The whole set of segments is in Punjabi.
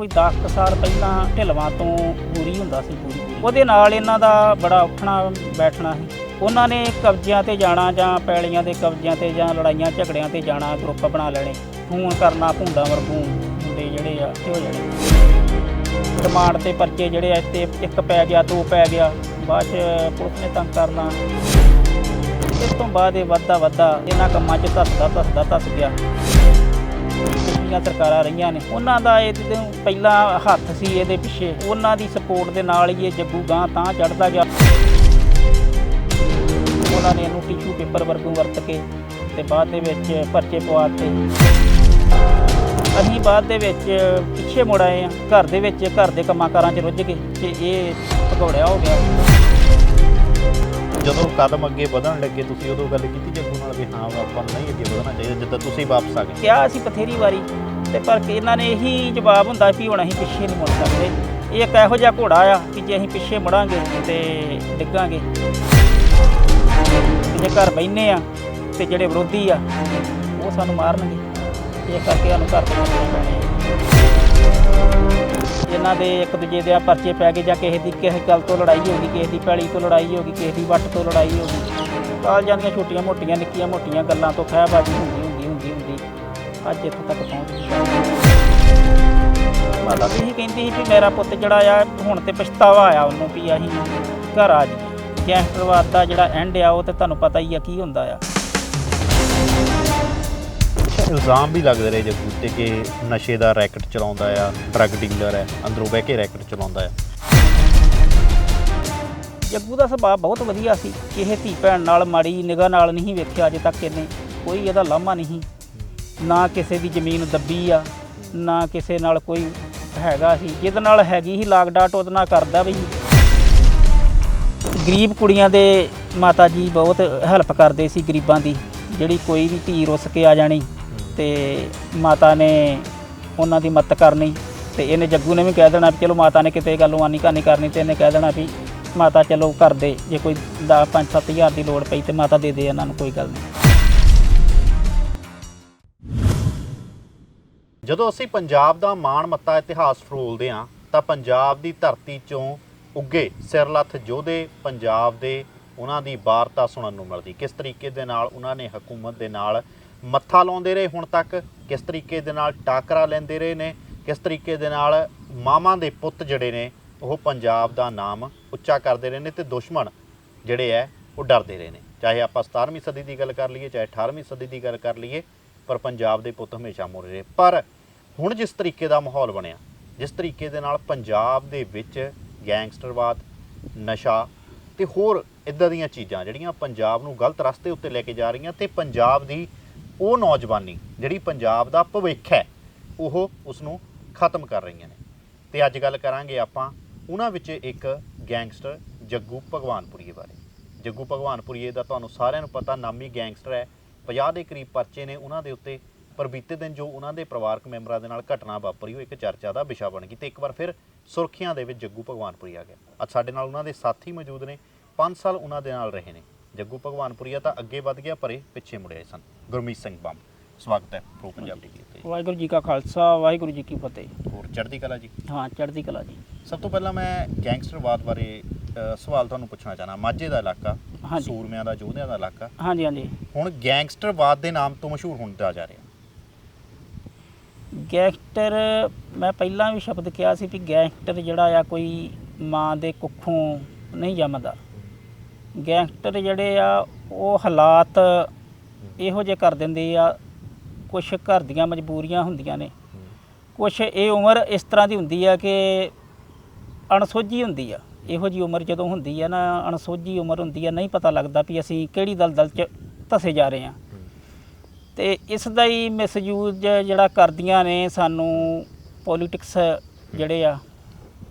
ਕੋਈ 10 ਕੁ ਸਾਲ ਪਹਿਲਾਂ ਢਿਲਵਾਂ ਤੋਂ ਪੂਰੀ ਹੁੰਦਾ ਸੀ ਪੂਰੀ ਉਹਦੇ ਨਾਲ ਇਹਨਾਂ ਦਾ ਬੜਾ ਉੱਠਣਾ ਬੈਠਣਾ ਸੀ। ਉਹਨਾਂ ਨੇ ਕਬਜ਼ਿਆਂ ਤੇ ਜਾਣਾ ਜਾਂ ਪੈਲੀਆਂ ਦੇ ਕਬਜ਼ਿਆਂ ਤੇ ਜਾਂ ਲੜਾਈਆਂ ਝਗੜਿਆਂ ਤੇ ਜਾਣਾ ਗਰੁੱਪ ਬਣਾ ਲੈਣੇ। ਫੋਨ ਕਰਨਾ ਭੁੰਡਾ ਵਰਗੂ ਮੁੰਡੇ ਜਿਹੜੇ ਆ ਤੇ ਹੋ ਜਾਣੇ ਡਿਮਾਂਡ ਤੇ ਪਰਚੇ ਜਿਹੜੇ ਆ, ਇੱਥੇ ਇੱਕ ਪੈ ਗਿਆ, ਦੋ ਪੈ ਗਿਆ। ਬਾਅਦ ਚ ਪੁਲਿਸ ਨੇ ਤੰਗ ਕਰਨਾ। ਇਸ ਤੋਂ ਬਾਅਦ ਇਹ ਵੱਧਦਾ ਵੱਧਦਾ ਇਹਨਾਂ ਕੰਮਾਂ 'ਚ ਧੱਸਦਾ ਧੱਸਦਾ, ਧੱਸ ਗਿਆ। ਪਿਛਲੀਆਂ ਸਰਕਾਰਾਂ ਰਹੀਆਂ ਨੇ। ਉਹਨਾਂ ਦਾ ਇਹ ਜਦੋਂ ਪਹਿਲਾ ਹੱਥ ਸੀ ਇਹਦੇ ਪਿੱਛੇ ਉਹਨਾਂ ਦੀ ਸਪੋਰਟ ਦੇ ਨਾਲ ਹੀ ਇਹ ਜੱਗੂ ਗਾਂ ਤਾਂ ਚੜਦਾ ਗਿਆ। ਉਹਨਾਂ ਨੇ ਇਹਨੂੰ ਟਿਸ਼ੂ ਪੇਪਰ ਵਰਗੂ ਵਰਤ ਕੇ ਤੇ ਬਾਅਦ ਦੇ ਵਿੱਚ ਪਰਚੇ ਪਵਾਤੇ ਅਸੀਂ ਬਾਅਦ ਦੇ ਵਿੱਚ ਪਿੱਛੇ ਮੁੜ ਆਏ ਆ ਘਰ ਦੇ ਵਿੱਚ ਘਰ ਦੇ ਕੰਮਾਂ ਕਾਰਾਂ 'ਚ ਰੁੱਝ ਗਏ ਤੇ ਇਹ ਭਗੌੜਿਆ ਹੋ ਗਿਆ। ਜਦੋਂ ਕਦਮ ਅੱਗੇ ਵਧਣ ਲੱਗੇ ਤੁਸੀਂ ਉਦੋਂ ਗੱਲ ਕੀਤੀ ਜੱਗੂ ਨਾਲ ਵੀ ਹਾਂ ਆਪਾਂ ਨਹੀਂ ਅੱਗੇ ਵਧਣਾ ਚਾਹੀਦਾ ਜਿੱਦਾਂ ਤੁਸੀਂ ਵਾਪਸ ਆ ਗਏ। ਕਿਹਾ ਅਸੀਂ ਬਥੇਰੀ ਵਾਰੀ ਤੇ ਪਰ ਕਿ ਇਹਨਾਂ ਨੇ ਇਹੀ ਜਵਾਬ ਹੁੰਦਾ ਵੀ ਹੁਣ ਅਸੀਂ ਪਿੱਛੇ ਨਹੀਂ ਮੁੜ ਸਕਦੇ। ਇਹ ਇੱਕ ਇਹੋ ਜਿਹਾ ਘੋੜਾ ਆ ਕਿ ਜੇ ਅਸੀਂ ਪਿੱਛੇ ਮੁੜਾਂਗੇ ਤੇ ਡਿੱਗਾਂਗੇ। ਜੇ ਘਰ ਬੈਠਨੇ ਆ ਤੇ ਜਿਹੜੇ ਵਿਰੋਧੀ ਆ, ਉਹ ਸਾਨੂੰ ਮਾਰਨਗੇ। ਇਹ ਕਰਕੇ ਸਾਨੂੰ ਘਰ ਤੋਂ ਪੈਣੇ ਇਹਨਾਂ ਦੇ ਇੱਕ ਦੂਜੇ ਦੇ ਆ ਪਰਚੇ ਪੈ ਗਏ ਜਾਂ ਕਿਸੇ ਦੀ ਕਿਸੇ ਗੱਲ ਤੋਂ ਲੜਾਈ ਹੋ ਗਈ, ਕਿਸੇ ਦੀ ਪੈਲੀ ਤੋਂ ਲੜਾਈ ਹੋ ਗਈ, ਕਿਸੇ ਦੀ ਵੱਟ ਤੋਂ ਲੜਾਈ ਹੋ ਗਈ। ਕਾਲਜਾਂ ਜਾਂਦੀਆਂ ਛੋਟੀਆਂ ਮੋਟੀਆਂ ਨਿੱਕੀਆਂ ਮੋਟੀਆਂ ਗੱਲਾਂ ਤੋਂ ਖਹਿਬਾਜ਼ੀ ਹੁੰਦੀ ਅੱਜ ਇੱਥੋਂ ਤੱਕ ਪਹੁੰਚ ਗਈ। ਮਾਤਾ ਵੀ ਇਹੀ ਕਹਿੰਦੀ ਸੀ ਵੀ ਮੇਰਾ ਪੁੱਤ ਜਿਹੜਾ ਆ ਹੁਣ ਤੇ ਪਛਤਾਵਾ ਆਇਆ ਉਹਨੂੰ ਵੀ ਅਸੀਂ ਘਰ ਆ ਜੀ ਗੈਂਗਸਟਰਵਾਦ ਦਾ ਜਿਹੜਾ ਐਂਡ ਆ ਉਹ ਤੇ ਤੁਹਾਨੂੰ ਪਤਾ ਹੀ ਆ ਕੀ ਹੁੰਦਾ ਆ। ਇਲਜ਼ਾਮ ਵੀ ਲੱਗਦੇ ਰਹੇ ਜੱਗੂ ਤੇ ਕਿ ਨਸ਼ੇ ਦਾ ਰੈਕਟ ਚਲਾਉਂਦਾ ਆ ਡਰੱਗ ਡੀਲਰ ਹੈ ਅੰਦਰੋਂ ਬਹਿ ਕੇ ਰੈਕਟ ਚਲਾਉਂਦਾ ਆ। ਜੱਗੂ ਦਾ ਸੁਭਾਅ ਬਹੁਤ ਵਧੀਆ ਸੀ। ਕਿਸੇ ਧੀ ਭੈਣ ਨਾਲ ਮਾੜੀ ਨਿਗਾਹ ਨਾਲ ਨਹੀਂ ਵੇਖਿਆ ਅਜੇ ਤੱਕ ਇਹਨੇ। ਕੋਈ ਇਹਦਾ ਲਾਮਾ ਨਹੀਂ। ਨਾ ਕਿਸੇ ਦੀ ਜ਼ਮੀਨ ਦੱਬੀ ਆ, ਨਾ ਕਿਸੇ ਨਾਲ ਕੋਈ ਹੈਗਾ ਸੀ। ਜਿਹਦੇ ਨਾਲ ਹੈਗੀ ਸੀ ਲਾਗ ਡਾਟ, ਉਹਦੇ ਨਾਲ ਕਰਦਾ ਵੀ ਗਰੀਬ ਕੁੜੀਆਂ ਦੇ ਮਾਤਾ ਜੀ ਬਹੁਤ ਹੈਲਪ ਕਰਦੇ ਸੀ ਗਰੀਬਾਂ ਦੀ। ਜਿਹੜੀ ਕੋਈ ਵੀ ਧੀ ਰੁੱਸ ਕੇ ਆ ਜਾਣੀ ਤੇ ਮਾਤਾ ਨੇ ਉਹਨਾਂ ਦੀ ਮਦਦ ਕਰਨੀ ਤੇ ਇਹਨੇ ਜੱਗੂ ਨੇ ਵੀ ਕਹਿ ਦੇਣਾ ਵੀ ਚਲੋ ਮਾਤਾ ਨੇ ਕਿਤੇ ਗੱਲੋਂ ਆਨੀ ਕਹਾਣੀ ਕਰਨੀ ਤੇ ਇਹਨੇ ਕਹਿ ਦੇਣਾ ਵੀ ਮਾਤਾ ਚਲੋ ਕਰ ਦੇ, ਜੇ ਕੋਈ 10 5 ਹਜ਼ਾਰ ਦੀ ਲੋੜ ਪਈ ਤੇ ਮਾਤਾ ਦੇ ਦੇ ਇਹਨਾਂ ਨੂੰ, ਕੋਈ ਗੱਲ ਨਹੀਂ। ਜਦੋਂ ਅਸੀਂ ਪੰਜਾਬ ਦਾ ਮਾਣ, ਮੱਤਾ, ਇਤਿਹਾਸ ਫਰੋਲਦੇ ਹਾਂ, ਤਾਂ ਪੰਜਾਬ ਦੀ ਧਰਤੀ ਚੋਂ ਉੱਗੇ ਸਿਰਲੱਥ ਯੋਧੇ ਪੰਜਾਬ ਦੇ ਉਹਨਾਂ ਦੀ ਵਾਰਤਾ ਸੁਣਨ ਨੂੰ ਮਿਲਦੀ। ਕਿਸ ਤਰੀਕੇ ਦੇ ਨਾਲ ਉਹਨਾਂ ਨੇ ਹਕੂਮਤ ਦੇ ਨਾਲ ਮੱਥਾ ਲਾਉਂਦੇ ਰਹੇ ਹੁਣ ਤੱਕ? ਕਿਸ ਤਰੀਕੇ ਦੇ ਨਾਲ ਟਾਕਰਾ ਲੈਂਦੇ ਰਹੇ ਨੇ? ਕਿਸ ਤਰੀਕੇ ਦੇ ਨਾਲ ਮਾਵਾਂ ਦੇ ਪੁੱਤ ਜਿਹੜੇ ਨੇ, ਉਹ ਪੰਜਾਬ ਦਾ ਨਾਮ ਉੱਚਾ ਕਰਦੇ ਰਹੇ ਨੇ ਤੇ ਦੁਸ਼ਮਣ ਜਿਹੜੇ ਐ ਉਹ ਡਰਦੇ ਰਹੇ ਨੇ। ਚਾਹੇ ਆਪਾਂ 17ਵੀਂ ਸਦੀ ਦੀ ਗੱਲ ਕਰ ਲਈਏ, ਚਾਹੇ 18ਵੀਂ ਸਦੀ ਦੀ ਗੱਲ ਕਰ ਲਈਏ ਪਰ ਪੰਜਾਬ ਦੇ ਪੁੱਤ ਹਮੇਸ਼ਾ ਮੁੜ ਰਹੇ। ਪਰ ਹੁਣ ਜਿਸ ਤਰੀਕੇ ਦਾ ਮਾਹੌਲ ਬਣਿਆ, ਜਿਸ ਤਰੀਕੇ ਦੇ ਨਾਲ ਪੰਜਾਬ ਦੇ ਵਿੱਚ ਗੈਂਗਸਟਰਵਾਦ, ਨਸ਼ਾ ਤੇ ਹੋਰ ਇਦਾਂ ਦੀਆਂ ਚੀਜ਼ਾਂ ਜਿਹੜੀਆਂ ਪੰਜਾਬ ਨੂੰ ਗਲਤ ਰਸਤੇ ਉੱਤੇ ਲੈ ਕੇ ਜਾ ਰਹੀਆਂ ਤੇ ਪੰਜਾਬ ਦੀ ਉਹ ਨੌਜਵਾਨੀ ਜਿਹੜੀ ਪੰਜਾਬ ਦਾ ਭਵਿੱਖ ਹੈ, ਉਹ ਉਸ ਨੂੰ ਖਤਮ ਕਰ ਰਹੀਆਂ ਨੇ। ਤੇ ਅੱਜ ਗੱਲ ਕਰਾਂਗੇ ਆਪਾਂ ਉਹਨਾਂ ਵਿੱਚ ਇੱਕ ਗੈਂਗਸਟਰ ਜੱਗੂ ਭਗਵਾਨਪੁਰੀਏ ਬਾਰੇ। ਜੱਗੂ ਭਗਵਾਨਪੁਰੀਏ ਦਾ ਤੁਹਾਨੂੰ ਸਾਰਿਆਂ ਨੂੰ ਪਤਾ ਨਾਮੀ ਗੈਂਗਸਟਰ ਹੈ 50 ਦੇ ਕਰੀਬ ਪਰਚੇ ਨੇ ਉਹਨਾਂ ਦੇ ਉੱਤੇ ਪਰ ਬੀਤੇ ਦਿਨ ਜੋ ਉਹਨਾਂ ਦੇ ਪਰਿਵਾਰਕ ਮੈਂਬਰਾਂ ਦੇ ਨਾਲ ਘਟਨਾ ਵਾਪਰੀ ਉਹ ਇੱਕ ਚਰਚਾ ਦਾ ਵਿਸ਼ਾ ਬਣ ਗਈ ਤੇ ਇੱਕ ਵਾਰ ਫਿਰ ਸੁਰਖੀਆਂ ਦੇ ਵਿੱਚ ਜੱਗੂ ਭਗਵਾਨਪੁਰੀ ਆ ਗਿਆ। ਅੱਜ ਸਾਡੇ ਨਾਲ ਉਹਨਾਂ ਦੇ ਸਾਥੀ ਮੌਜੂਦ ਨੇ 5 ਸਾਲ ਉਹਨਾਂ ਦੇ ਨਾਲ ਰਹੇ ਨੇ। ਜੱਗੂ ਭਗਵਾਨਪੁਰੀਆ ਤਾਂ ਅੱਗੇ ਵਧ ਗਿਆ, ਪਰ ਇਹ ਪਿੱਛੇ ਮੁੜਿਆ ਸਨ। ਗੁਰਮੀਤ ਸਿੰਘ ਬੰਬ। ਸਵਾਗਤ ਹੈ ਪ੍ਰੋ ਪੰਜਾਬ ਟੀਵੀ ਤੇ ਵਾਹਿਗੁਰੂ ਜੀ ਕਾ ਖਾਲਸਾ ਵਾਹਿਗੁਰੂ ਜੀ ਕੀ ਫਤਿਹ। ਹੋਰ ਚੜ੍ਹਦੀ ਕਲਾ ਜੀ? ਹਾਂ ਚੜ੍ਹਦੀ ਕਲਾ ਜੀ। ਸਭ ਤੋਂ ਪਹਿਲਾਂ ਮੈਂ ਗੈਂਗਸਟਰਵਾਦ ਬਾਰੇ ਸਵਾਲ ਤੁਹਾਨੂੰ ਪੁੱਛਣਾ ਚਾਹਨਾ। ਮਾਝੇ ਦਾ ਇਲਾਕਾ। ਸੂਰਮਿਆਂ ਦਾ ਯੋਧਿਆਂ ਦਾ ਇਲਾਕਾ। ਹਾਂਜੀ ਹਾਂਜੀ। ਹੁਣ ਗੈਂਗਸਟਰਵਾਦ ਦੇ ਨਾਮ ਤੋਂ ਮਸ਼ਹੂਰ ਹੁੰਦਾ ਜਾ ਰਿਹਾ। ਗੈਂਗਸਟਰ ਮੈਂ ਪਹਿਲਾਂ ਵੀ ਸ਼ਬਦ ਕਿਹਾ ਸੀ ਵੀ ਗੈਂਗਸਟਰ ਜਿਹੜਾ ਆ ਕੋਈ ਮਾਂ ਦੇ ਕੁੱਖੋਂ ਨਹੀਂ ਜੰਮਦਾ। ਗੈਂਗਸਟਰ ਜਿਹੜੇ ਆ ਉਹ ਹਾਲਾਤ ਇਹੋ ਜਿਹੇ ਕਰ ਦਿੰਦੇ ਆ ਕੁਝ ਘਰ ਦੀਆਂ ਮਜਬੂਰੀਆਂ ਹੁੰਦੀਆਂ ਨੇ। ਕੁਝ ਇਹ ਉਮਰ ਇਸ ਤਰ੍ਹਾਂ ਦੀ ਹੁੰਦੀ ਆ ਕਿ ਅਣਸੋਝੀ ਹੁੰਦੀ ਆ। ਇਹੋ ਜੀ ਉਮਰ ਜਦੋਂ ਹੁੰਦੀ ਆ ਨਾ, ਅਣਸੋਝੀ ਉਮਰ ਹੁੰਦੀ ਆ, ਨਹੀਂ ਪਤਾ ਲੱਗਦਾ ਵੀ ਅਸੀਂ ਕਿਹੜੀ ਦਲਦਲ 'ਚ ਧਸੇ ਜਾ ਰਹੇ ਆ। ਤੇ ਇਸ ਦਾ ਹੀ ਮਿਸਯੂਜ਼ ਜਿਹੜਾ ਕਰਦੀਆਂ ਨੇ ਸਾਨੂੰ ਪੋਲਿਟਿਕਸ ਜਿਹੜੇ ਆ,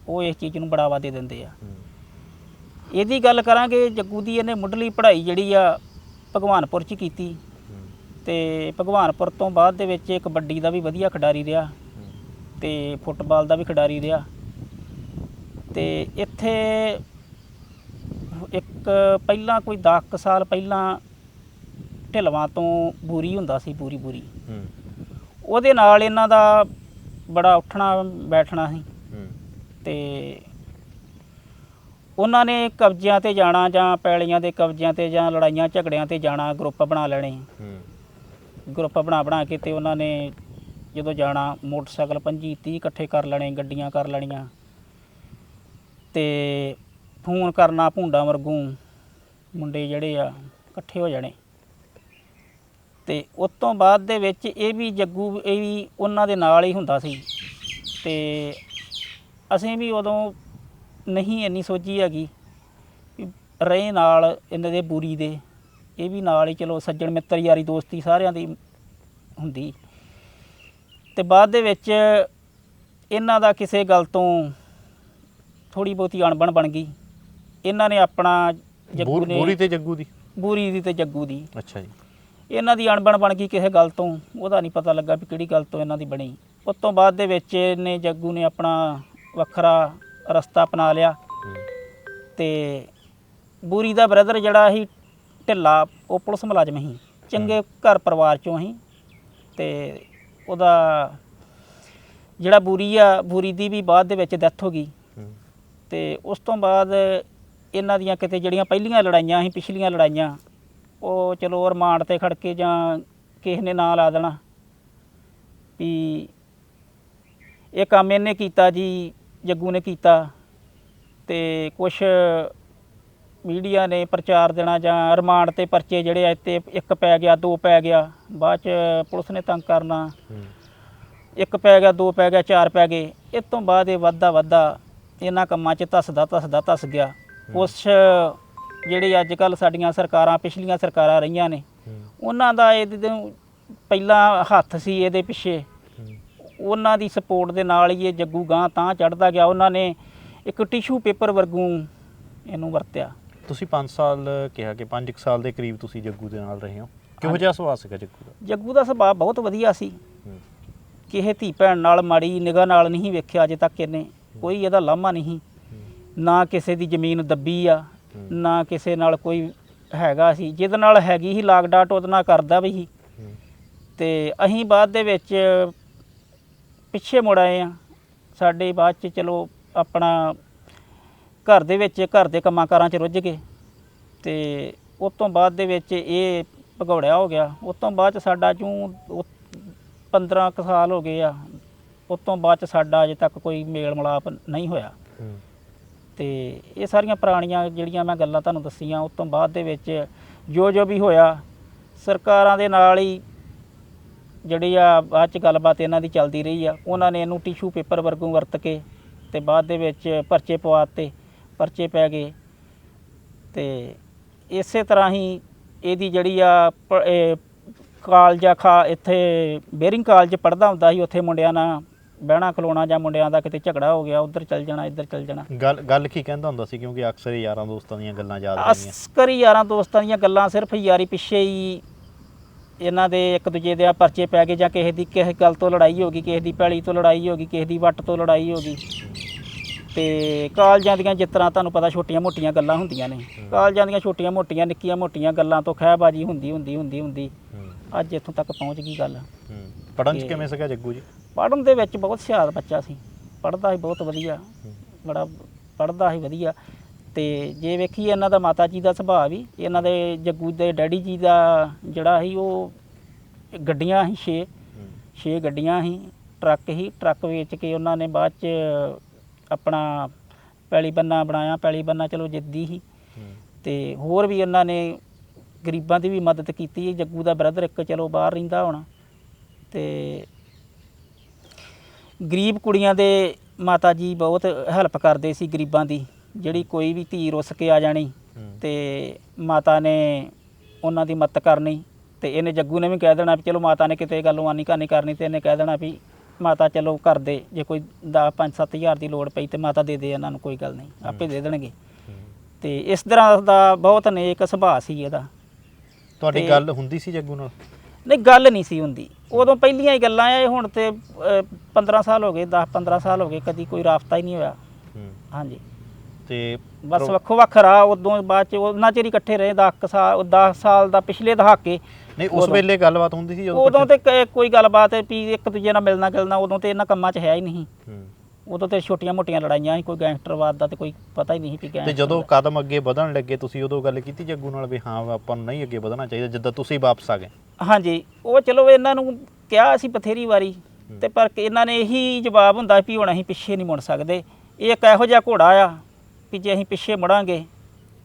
ਉਹ ਇਸ ਚੀਜ਼ ਨੂੰ ਬੜਾਵਾ ਦੇ ਦਿੰਦੇ ਆ। ਇਹਦੀ ਗੱਲ ਕਰਾਂਗੇ, ਜੱਗੂ ਦੀ ਇਹਨੇ ਮੁੱਢਲੀ ਪੜ੍ਹਾਈ ਜਿਹੜੀ ਆ ਭਗਵਾਨਪੁਰ 'ਚ ਕੀਤੀ। ਤੇ ਭਗਵਾਨਪੁਰ ਤੋਂ ਬਾਅਦ ਦੇ ਵਿੱਚ ਇਹ ਕਬੱਡੀ ਦਾ ਵੀ ਵਧੀਆ ਖਿਡਾਰੀ ਰਿਹਾ ਤੇ ਫੁੱਟਬਾਲ ਦਾ ਵੀ ਖਿਡਾਰੀ ਰਿਹਾ। ਤੇ ਇੱਥੇ ਇੱਕ ਪਹਿਲਾਂ ਕੋਈ 10 ਸਾਲ ਪਹਿਲਾਂ ਢਿਲਵਾਂ ਤੋਂ ਬੂਰੀ ਹੁੰਦਾ ਸੀ ਪੂਰੀ ਪੂਰੀ ਉਹਦੇ ਨਾਲ ਇਹਨਾਂ ਦਾ ਬੜਾ ਉੱਠਣਾ ਬੈਠਣਾ ਸੀ। ਤੇ ਉਹਨਾਂ ਨੇ ਕਬਜ਼ਿਆਂ ਤੇ ਜਾਣਾ ਜਾਂ ਪੈਲੀਆਂ ਦੇ ਕਬਜ਼ਿਆਂ ਤੇ ਜਾਂ ਲੜਾਈਆਂ ਝਗੜਿਆਂ ਤੇ ਜਾਣਾ ਗਰੁੱਪ ਬਣਾ ਲੈਣੇ। ਗਰੁੱਪ ਬਣਾ ਬਣਾ ਕੇ ਤੇ ਉਹਨਾਂ ਨੇ ਜਦੋਂ ਜਾਣਾ, ਮੋਟਰਸਾਈਕਲ 25 30 ਇਕੱਠੇ ਕਰ ਲੈਣੇ, ਗੱਡੀਆਂ ਕਰ ਲੈਣੀਆਂ। ਤੇ ਫੋਨ ਕਰਨਾ ਭੁੰਡਾ ਵਰਗੂ, ਮੁੰਡੇ ਜਿਹੜੇ ਆ, ਇਕੱਠੇ ਹੋ ਜਾਣੇ। ਤੇ ਉਸ ਤੋਂ ਬਾਅਦ ਦੇ ਵਿੱਚ ਇਹ ਵੀ ਜੱਗੂ, ਇਹ ਵੀ ਉਹਨਾਂ ਦੇ ਨਾਲ ਹੀ ਹੁੰਦਾ ਸੀ। ਤੇ ਅਸੀਂ ਵੀ ਉਦੋਂ ਨਹੀਂ ਇੰਨੀ ਸੋਚੀ ਹੈਗੀ ਰਹੇ ਨਾਲ ਇਹਨਾਂ ਦੇ ਬੂਰੀ ਦੇ। ਇਹ ਵੀ ਨਾਲ ਹੀ ਚਲੋ ਸੱਜਣ ਮਿੱਤਰ ਯਾਰੀ ਦੋਸਤੀ ਸਾਰਿਆਂ ਦੀ ਹੁੰਦੀ। ਤੇ ਬਾਅਦ ਦੇ ਵਿੱਚ ਇਹਨਾਂ ਦਾ ਕਿਸੇ ਗੱਲ ਤੋਂ ਥੋੜੀ ਬਹੁਤੀ ਅਣਬਣ ਬਣ ਗਈ। ਇਹਨਾਂ ਨੇ ਆਪਣਾ ਜੱਗੂ ਨੇ ਬੂਰੀ ਤੇ ਜੱਗੂ ਦੀ? ਬੂਰੀ ਦੀ ਤੇ ਜੱਗੂ ਦੀ। ਅੱਛਾ ਜੀ। ਇਹਨਾਂ ਦੀ ਅਣਬਣ ਬਣ ਗਈ ਕਿਸੇ ਗੱਲ ਤੋਂ ਉਹਦਾ ਨਹੀਂ ਪਤਾ ਲੱਗਾ ਵੀ ਕਿਹੜੀ ਗੱਲ ਤੋਂ ਇਹਨਾਂ ਦੀ ਬਣੀ। ਉਸ ਤੋਂ ਬਾਅਦ ਦੇ ਵਿੱਚ ਇਹਨੇ ਜੱਗੂ ਨੇ ਆਪਣਾ ਵੱਖਰਾ ਰਸਤਾ ਅਪਣਾ ਲਿਆ। ਤੇ ਬੂਰੀ ਦਾ ਬ੍ਰਦਰ ਜਿਹੜਾ ਸੀ ਢਿੱਲਾ ਉਹ ਪੁਲਿਸ ਮੁਲਾਜ਼ਮ ਸੀ ਚੰਗੇ ਘਰ ਪਰਿਵਾਰ ਚੋਂ ਸੀ ਤੇ ਉਹਦਾ ਜਿਹੜਾ ਬੂਰੀ ਆ ਬੂਰੀ ਦੀ ਵੀ ਬਾਅਦ ਦੇ ਵਿੱਚ ਡੈਥ ਹੋ ਗਈ। ਹੂੰ। ਤੇ ਉਸ ਤੋਂ ਬਾਅਦ ਇਹਨਾਂ ਦੀਆਂ ਕਿਤੇ ਜਿਹੜੀਆਂ ਪਹਿਲੀਆਂ ਲੜਾਈਆਂ ਸੀ ਪਿਛਲੀਆਂ ਲੜਾਈਆਂ ਉਹ ਚਲੋ ਰਿਮਾਂਡ ਤੇ ਖੜ ਕੇ ਜਾਂ ਕਿਸੇ ਨੇ ਨਾਂ ਲਾ ਦੇਣਾ। ਵੀ ਇਹ ਕੰਮ ਇਹਨੇ ਕੀਤਾ ਜੀ ਜੱਗੂ ਨੇ ਕੀਤਾ ਤੇ ਕੁਛ ਮੀਡੀਆ ਨੇ ਪ੍ਰਚਾਰ ਦੇਣਾ ਜਾਂ ਰਿਮਾਂਡ ਤੇ ਪਰਚੇ ਜਿਹੜੇ ਆ ਤੇ ਇੱਕ ਪੈ ਗਿਆ ਦੋ ਪੈ ਗਿਆ ਬਾਅਦ ਚ ਪੁਲਿਸ ਨੇ ਤੰਗ ਕਰਨਾ। ਇੱਕ ਪੈ ਗਿਆ ਦੋ ਪੈ ਗਿਆ ਚਾਰ ਪੈ ਗਏ। ਇਸ ਤੋਂ ਬਾਅਦ ਇਹ ਵੱਧਦਾ ਵੱਧਦਾ ਇਹਨਾਂ ਕੰਮਾਂ 'ਚ ਧੱਸਦਾ ਧੱਸਦਾ ਧੱਸ ਗਿਆ। ਉਸ ਜਿਹੜੇ ਅੱਜ ਕੱਲ ਸਾਡੀਆਂ ਸਰਕਾਰਾਂ ਪਿਛਲੀਆਂ ਸਰਕਾਰਾਂ ਰਹੀਆਂ ਨੇ ਉਹਨਾਂ ਦਾ ਇਹਦੇ ਪਹਿਲਾਂ ਹੱਥ ਸੀ ਇਹਦੇ ਪਿੱਛੇ। ਉਹਨਾਂ ਦੀ ਸਪੋਰਟ ਦੇ ਨਾਲ ਹੀ ਇਹ ਜੱਗੂ ਗਾਂ ਤਾਂ ਚੜਦਾ ਗਿਆ। ਉਹਨਾਂ ਨੇ ਇੱਕ ਟਿਸ਼ੂ ਪੇਪਰ ਵਰਗੂ ਇਹਨੂੰ ਵਰਤਿਆ। ਤੁਸੀਂ 5 ਸਾਲ ਕਿਹਾ ਕਿ 5 ਸਾਲ ਦੇ ਕਰੀਬ ਤੁਸੀਂ ਜੱਗੂ ਦੇ ਨਾਲ ਰਹੇ ਹੋ। ਕਿਹੋ ਜਿਹਾ ਸੁਭਾਅ ਸੀਗਾ ਜੱਗੂ ਦਾ? ਜੱਗੂ ਦਾ ਸੁਭਾਅ ਬਹੁਤ ਵਧੀਆ ਸੀ। ਹੂੰ। ਕਿਸੇ ਧੀ ਭੈਣ ਨਾਲ ਮਾੜੀ ਨਿਗਾਹ ਨਾਲ ਨਹੀਂ ਵੇਖਿਆ ਅਜੇ ਤੱਕ ਇਹਨੇ। ਕੋਈ ਇਹਦਾ ਲਾਮਾ ਨਹੀਂ। ਨਾ ਕਿਸੇ ਦੀ ਜ਼ਮੀਨ ਦੱਬੀ ਆ ਹੂੰ। ਨਾ ਕਿਸੇ ਨਾਲ ਕੋਈ ਹੈਗਾ ਸੀ। ਜਿਹਦੇ ਨਾਲ ਹੈਗੀ ਸੀ ਲਾਗ ਡਾਟ ਉਹਦੇ ਨਾਲ ਕਰਦਾ ਵੀ ਸੀ। ਹੂੰ। ਤੇ ਅਸੀਂ ਬਾਅਦ ਦੇ ਵਿੱਚ ਪਿੱਛੇ ਮੁੜ ਆਏ ਆ। ਸਾਡੇ ਬਾਅਦ ਚ ਚਲੋ ਆਪਣਾ ਘਰ ਦੇ ਵਿੱਚ ਘਰ ਦੇ ਕੰਮਾਂ ਕਾਰਾਂ 'ਚ ਰੁੱਝ ਗਏ। ਤੇ ਉਸ ਤੋਂ ਬਾਅਦ ਦੇ ਵਿੱਚ ਇਹ ਭਗੌੜਿਆ ਹੋ ਗਿਆ। ਉਸ ਤੋਂ ਬਾਅਦ ਚ ਸਾਡਾ ਜੂ 15 ਕੁ ਸਾਲ ਹੋ ਗਏ ਆ। ਉਸ ਤੋਂ ਬਾਅਦ ਚ ਸਾਡਾ ਅਜੇ ਤੱਕ ਕੋਈ ਮੇਲ ਮਿਲਾਪ ਨਹੀਂ ਹੋਇਆ। ਤੇ ਇਹ ਸਾਰੀਆਂ ਪੁਰਾਣੀਆਂ ਜਿਹੜੀਆਂ ਮੈਂ ਗੱਲਾਂ ਤੁਹਾਨੂੰ ਦੱਸੀਆਂ ਉਸ ਤੋਂ ਬਾਅਦ ਦੇ ਵਿੱਚ ਜੋ ਜੋ ਵੀ ਹੋਇਆ ਸਰਕਾਰਾਂ ਦੇ ਨਾਲ ਹੀ ਜਿਹੜੀ ਆ ਬਾਅਦ ਚ ਗੱਲਬਾਤ ਇਹਨਾਂ ਦੀ ਚੱਲਦੀ ਰਹੀ ਆ। ਉਹਨਾਂ ਨੇ ਇਹਨੂੰ ਟਿਸ਼ੂ ਪੇਪਰ ਵਰਗੂ ਵਰਤ ਕੇ ਤੇ ਬਾਅਦ ਦੇ ਵਿੱਚ ਪਰਚੇ ਪਵਾਤੇ ਪਰਚੇ ਪੈ ਗਏ ਤੇ ਇਸੇ ਤਰ੍ਹਾਂ ਹੀ ਇਹਦੀ ਜਿਹੜੀ ਆ ਕਾਲਜ ਆ ਖਾ ਇੱਥੇ ਬੇਰਿੰਗ ਕਾਲਜ ਪੜਦਾ ਹੁੰਦਾ ਸੀ ਉੱਥੇ ਮੁੰਡਿਆਂ ਨਾਲ ਬਹਿਣਾ ਖਲੋਣਾ ਜਾਂ ਮੁੰਡਿਆਂ ਦਾ ਕਿਤੇ ਝਗੜਾ ਹੋ ਗਿਆ ਉੱਧਰ ਚੱਲ ਜਾਣਾ ਇੱਧਰ ਚੱਲ ਜਾਣਾ। ਗੱਲ ਗੱਲ ਕੀ ਕਹਿੰਦਾ ਹੁੰਦਾ ਸੀ? ਕਿਉਂਕਿ ਅਕਸਰ ਹੀ ਯਾਰਾਂ ਦੋਸਤਾਂ ਦੀਆਂ ਗੱਲਾਂ ਯਾਦ ਰਹਿੰਦੀਆਂ। ਅਸਕਰੀ ਯਾਰਾਂ ਦੋਸਤਾਂ ਦੀਆਂ ਗੱਲਾਂ ਸਿਰਫ ਯਾਰੀ ਪਿੱਛੇ ਹੀ ਇਹਨਾਂ ਦੇ ਇੱਕ ਦੂਜੇ ਦੇ ਆ ਪਰਚੇ ਪੈ ਗਏ ਜਾਂ ਕਿਸੇ ਦੀ ਕਿਸੇ ਗੱਲ ਤੋਂ ਲੜਾਈ ਹੋ ਗਈ ਕਿਸੇ ਦੀ ਪੈਲੀ ਤੋਂ ਲੜਾਈ ਹੋ ਗਈ ਕਿਸੇ ਦੀ ਵੱਟ ਤੋਂ ਲੜਾਈ ਹੋ ਗਈ। ਤੇ ਕਾਲਜਾਂ ਦੀਆਂ ਜਿਸ ਤਰ੍ਹਾਂ ਤੁਹਾਨੂੰ ਪਤਾ ਛੋਟੀਆਂ ਮੋਟੀਆਂ ਗੱਲਾਂ ਹੁੰਦੀਆਂ ਨੇ। ਕਾਲਜਾਂ ਦੀਆਂ ਛੋਟੀਆਂ ਮੋਟੀਆਂ ਨਿੱਕੀਆਂ ਮੋਟੀਆਂ ਗੱਲਾਂ ਤੋਂ ਖਹਿਬਾਜੀ ਹੁੰਦੀ ਹੁੰਦੀ ਹੁੰਦੀ ਹੁੰਦੀ। ਹੂੰ। ਅੱਜ ਇੱਥੋਂ ਤੱਕ ਪਹੁੰਚ ਗਈ ਗੱਲ। ਹੂੰ। ਪੜਨ ਚ ਕਿਵੇਂ ਸੀਗਾ ਜੱਗੂ ਜੀ? ਪੜਨ ਦੇ ਵਿੱਚ ਬਹੁਤ ਸਿਆਰ ਬੱਚਾ ਸੀ। ਪੜਦਾ ਸੀ ਬਹੁਤ ਵਧੀਆ। ਹੂੰ। ਬੜਾ ਪੜਦਾ ਸੀ ਵਧੀਆ। ਤੇ ਜੇ ਵੇਖੀਏ ਇਹਨਾਂ ਦਾ ਮਾਤਾ ਜੀ ਦਾ ਸੁਭਾਅ ਵੀ ਇਹਨਾਂ ਦੇ ਜੱਗੂ ਦੇ ਡੈਡੀ ਜੀ ਦਾ ਜਿਹੜਾ ਸੀ ਉਹ ਗੱਡੀਆਂ ਸੀ ਹੂੰ। ਛੇ ਗੱਡੀਆਂ ਸੀ ਟਰੱਕ ਸੀ। ਟਰੱਕ ਵੇਚ ਕੇ ਉਹਨਾਂ ਨੇ ਬਾਅਦ ਚ ਆਪਣਾ ਪੈਲੀ ਬੰਨਾ ਬਣਾਇਆ ਪੈਲੀ ਬੰਨਾ ਚਲੋ ਜਿੱਦੀ ਸੀ। ਹੂੰ ਤੇ ਹੋਰ ਵੀ ਉਹਨਾਂ ਨੇ ਗਰੀਬਾਂ ਦੀ ਵੀ ਮਦਦ ਕੀਤੀ ਜੱਗੂ ਦਾ ਬ੍ਰਦਰ ਇੱਕ ਚਲੋ ਬਾਹਰ ਰਹਿੰਦਾ ਹੁਣ। ਤੇ ਗਰੀਬ ਕੁੜੀਆਂ ਦੇ ਮਾਤਾ ਜੀ ਬਹੁਤ ਹੈਲਪ ਕਰਦੇ ਸੀ ਗਰੀਬਾਂ ਦੀ। ਜਿਹੜੀ ਕੋਈ ਵੀ ਧੀ ਰੁੱਸ ਕੇ ਆ ਜਾਣੀ ਤੇ ਮਾਤਾ ਨੇ ਉਹਨਾਂ ਦੀ ਮਦਦ ਕਰਨੀ। ਤੇ ਇਹਨੇ ਜੱਗੂ ਨੇ ਵੀ ਕਹਿ ਦੇਣਾ ਵੀ ਚਲੋ ਮਾਤਾ ਨੇ ਕਿਤੇ ਗੱਲੋਂ ਆਨੀ ਕਹਾਣੀ ਕਰਨੀ ਤੇ ਇਹਨੇ ਕਹਿ ਦੇਣਾ ਵੀ ਮਾਤਾ ਚਲੋ ਕਰ ਦੇ ਜੇ ਕੋਈ 10 5 ਹਜ਼ਾਰ ਦੀ ਲੋੜ ਪਈ ਤੇ ਮਾਤਾ ਦੇ ਦੇ ਇਹਨਾਂ ਨੂੰ ਕੋਈ ਗੱਲ ਨਹੀਂ ਆਪੇ ਦੇ ਦੇਣਗੇ। ਤੇ ਇਸ ਤਰ੍ਹਾਂ ਦਾ ਬਹੁਤ ਨੇਕ ਸੁਭਾਅ ਸੀ ਇਹਦਾ। ਤੁਹਾਡੀ ਗੱਲ ਹੁੰਦੀ ਸੀ ਜੱਗੂ ਨਾਲ? ਨਹੀਂ ਗੱਲ ਨਹੀਂ ਸੀ ਹੁੰਦੀ। ਉਦੋਂ ਪਹਿਲੀਆਂ ਹੀ ਗੱਲਾਂ ਆ ਹੁਣ ਤੇ ਅਹ, 15 ਸਾਲ ਹੋ ਗਏ 10 15 ਸਾਲ ਹੋ ਗਏ ਕਦੀ ਕੋਈ ਰਾਬਤਾ ਹੀ ਨਹੀਂ ਹੋਇਆ। ਹਾਂਜੀ। ਤੇ ਬਸ ਵੱਖੋ ਵੱਖ ਰਾ ਉਦੋਂ ਬਾਅਦ ਚ ਉਹਨਾਂ ਚਿਰ ਹੀ ਇਕੱਠੇ ਰਹੇ 10 ਸਾਲ 10 ਸਾਲ ਦਾ ਪਿਛਲੇ ਦਹਾਕੇ। ਨਹੀਂ ਉਸ ਵੇਲੇ ਗੱਲਬਾਤ ਹੁੰਦੀ ਸੀ ਜਦੋਂ ਉਦੋਂ ਤੇ ਕ- ਕੋਈ ਗੱਲਬਾਤ ਵੀ ਇੱਕ ਦੂਜੇ ਨਾਲ ਮਿਲਣਾ ਗਿਲਣਾ ਉਦੋਂ ਤੇ ਇਹਨਾਂ ਕੰਮਾਂ 'ਚ ਹੈ ਹੀ ਨਹੀਂ। ਹੂੰ। ਉਦੋਂ ਤੇ ਛੋਟੀਆਂ ਮੋਟੀਆਂ ਲੜਾਈਆਂ ਸੀ ਕੋਈ ਗੈਂਗਸਟਰਵਾਦ ਦਾ ਤੇ ਕੋਈ ਪਤਾ ਹੀ ਨਹੀਂ ਸੀ ਵੀ ਤੇ ਗੈਂਗਸਟਰ ਜਦੋਂ ਕਦਮ ਅੱਗੇ ਵਧਣ ਲੱਗੇ ਤੁਸੀਂ ਉਦੋਂ ਗੱਲ ਕੀਤੀ ਜੱਗੂ ਨਾਲ ਵੀ ਹਾਂ ਆਪਾਂ ਨੂੰ ਨਹੀਂ ਅੱਗੇ ਵਧਣਾ ਚਾਹੀਦਾ ਜਿੱਦਾਂ ਤੁਸੀਂ ਵਾਪਸ ਆ ਗਏ? ਹਾਂਜੀ ਉਹ ਚਲੋ ਇਹਨਾਂ ਨੂੰ ਕਿਹਾ ਸੀ ਬਥੇਰੀ ਵਾਰੀ ਤੇ ਪਰ ਕਿ ਇਹਨਾਂ ਨੇ ਇਹੀ ਜਵਾਬ ਹੁੰਦਾ ਵੀ ਹੁਣ ਅਸੀਂ ਪਿੱਛੇ ਨਹੀਂ ਮੁੜ ਸਕਦੇ। ਇਹ ਇੱਕ ਇਹੋ ਜਿਹਾ ਘੋੜਾ ਆ ਵੀ ਜੇ ਅਸੀਂ ਪਿੱਛੇ ਮੁੜਾਂਗੇ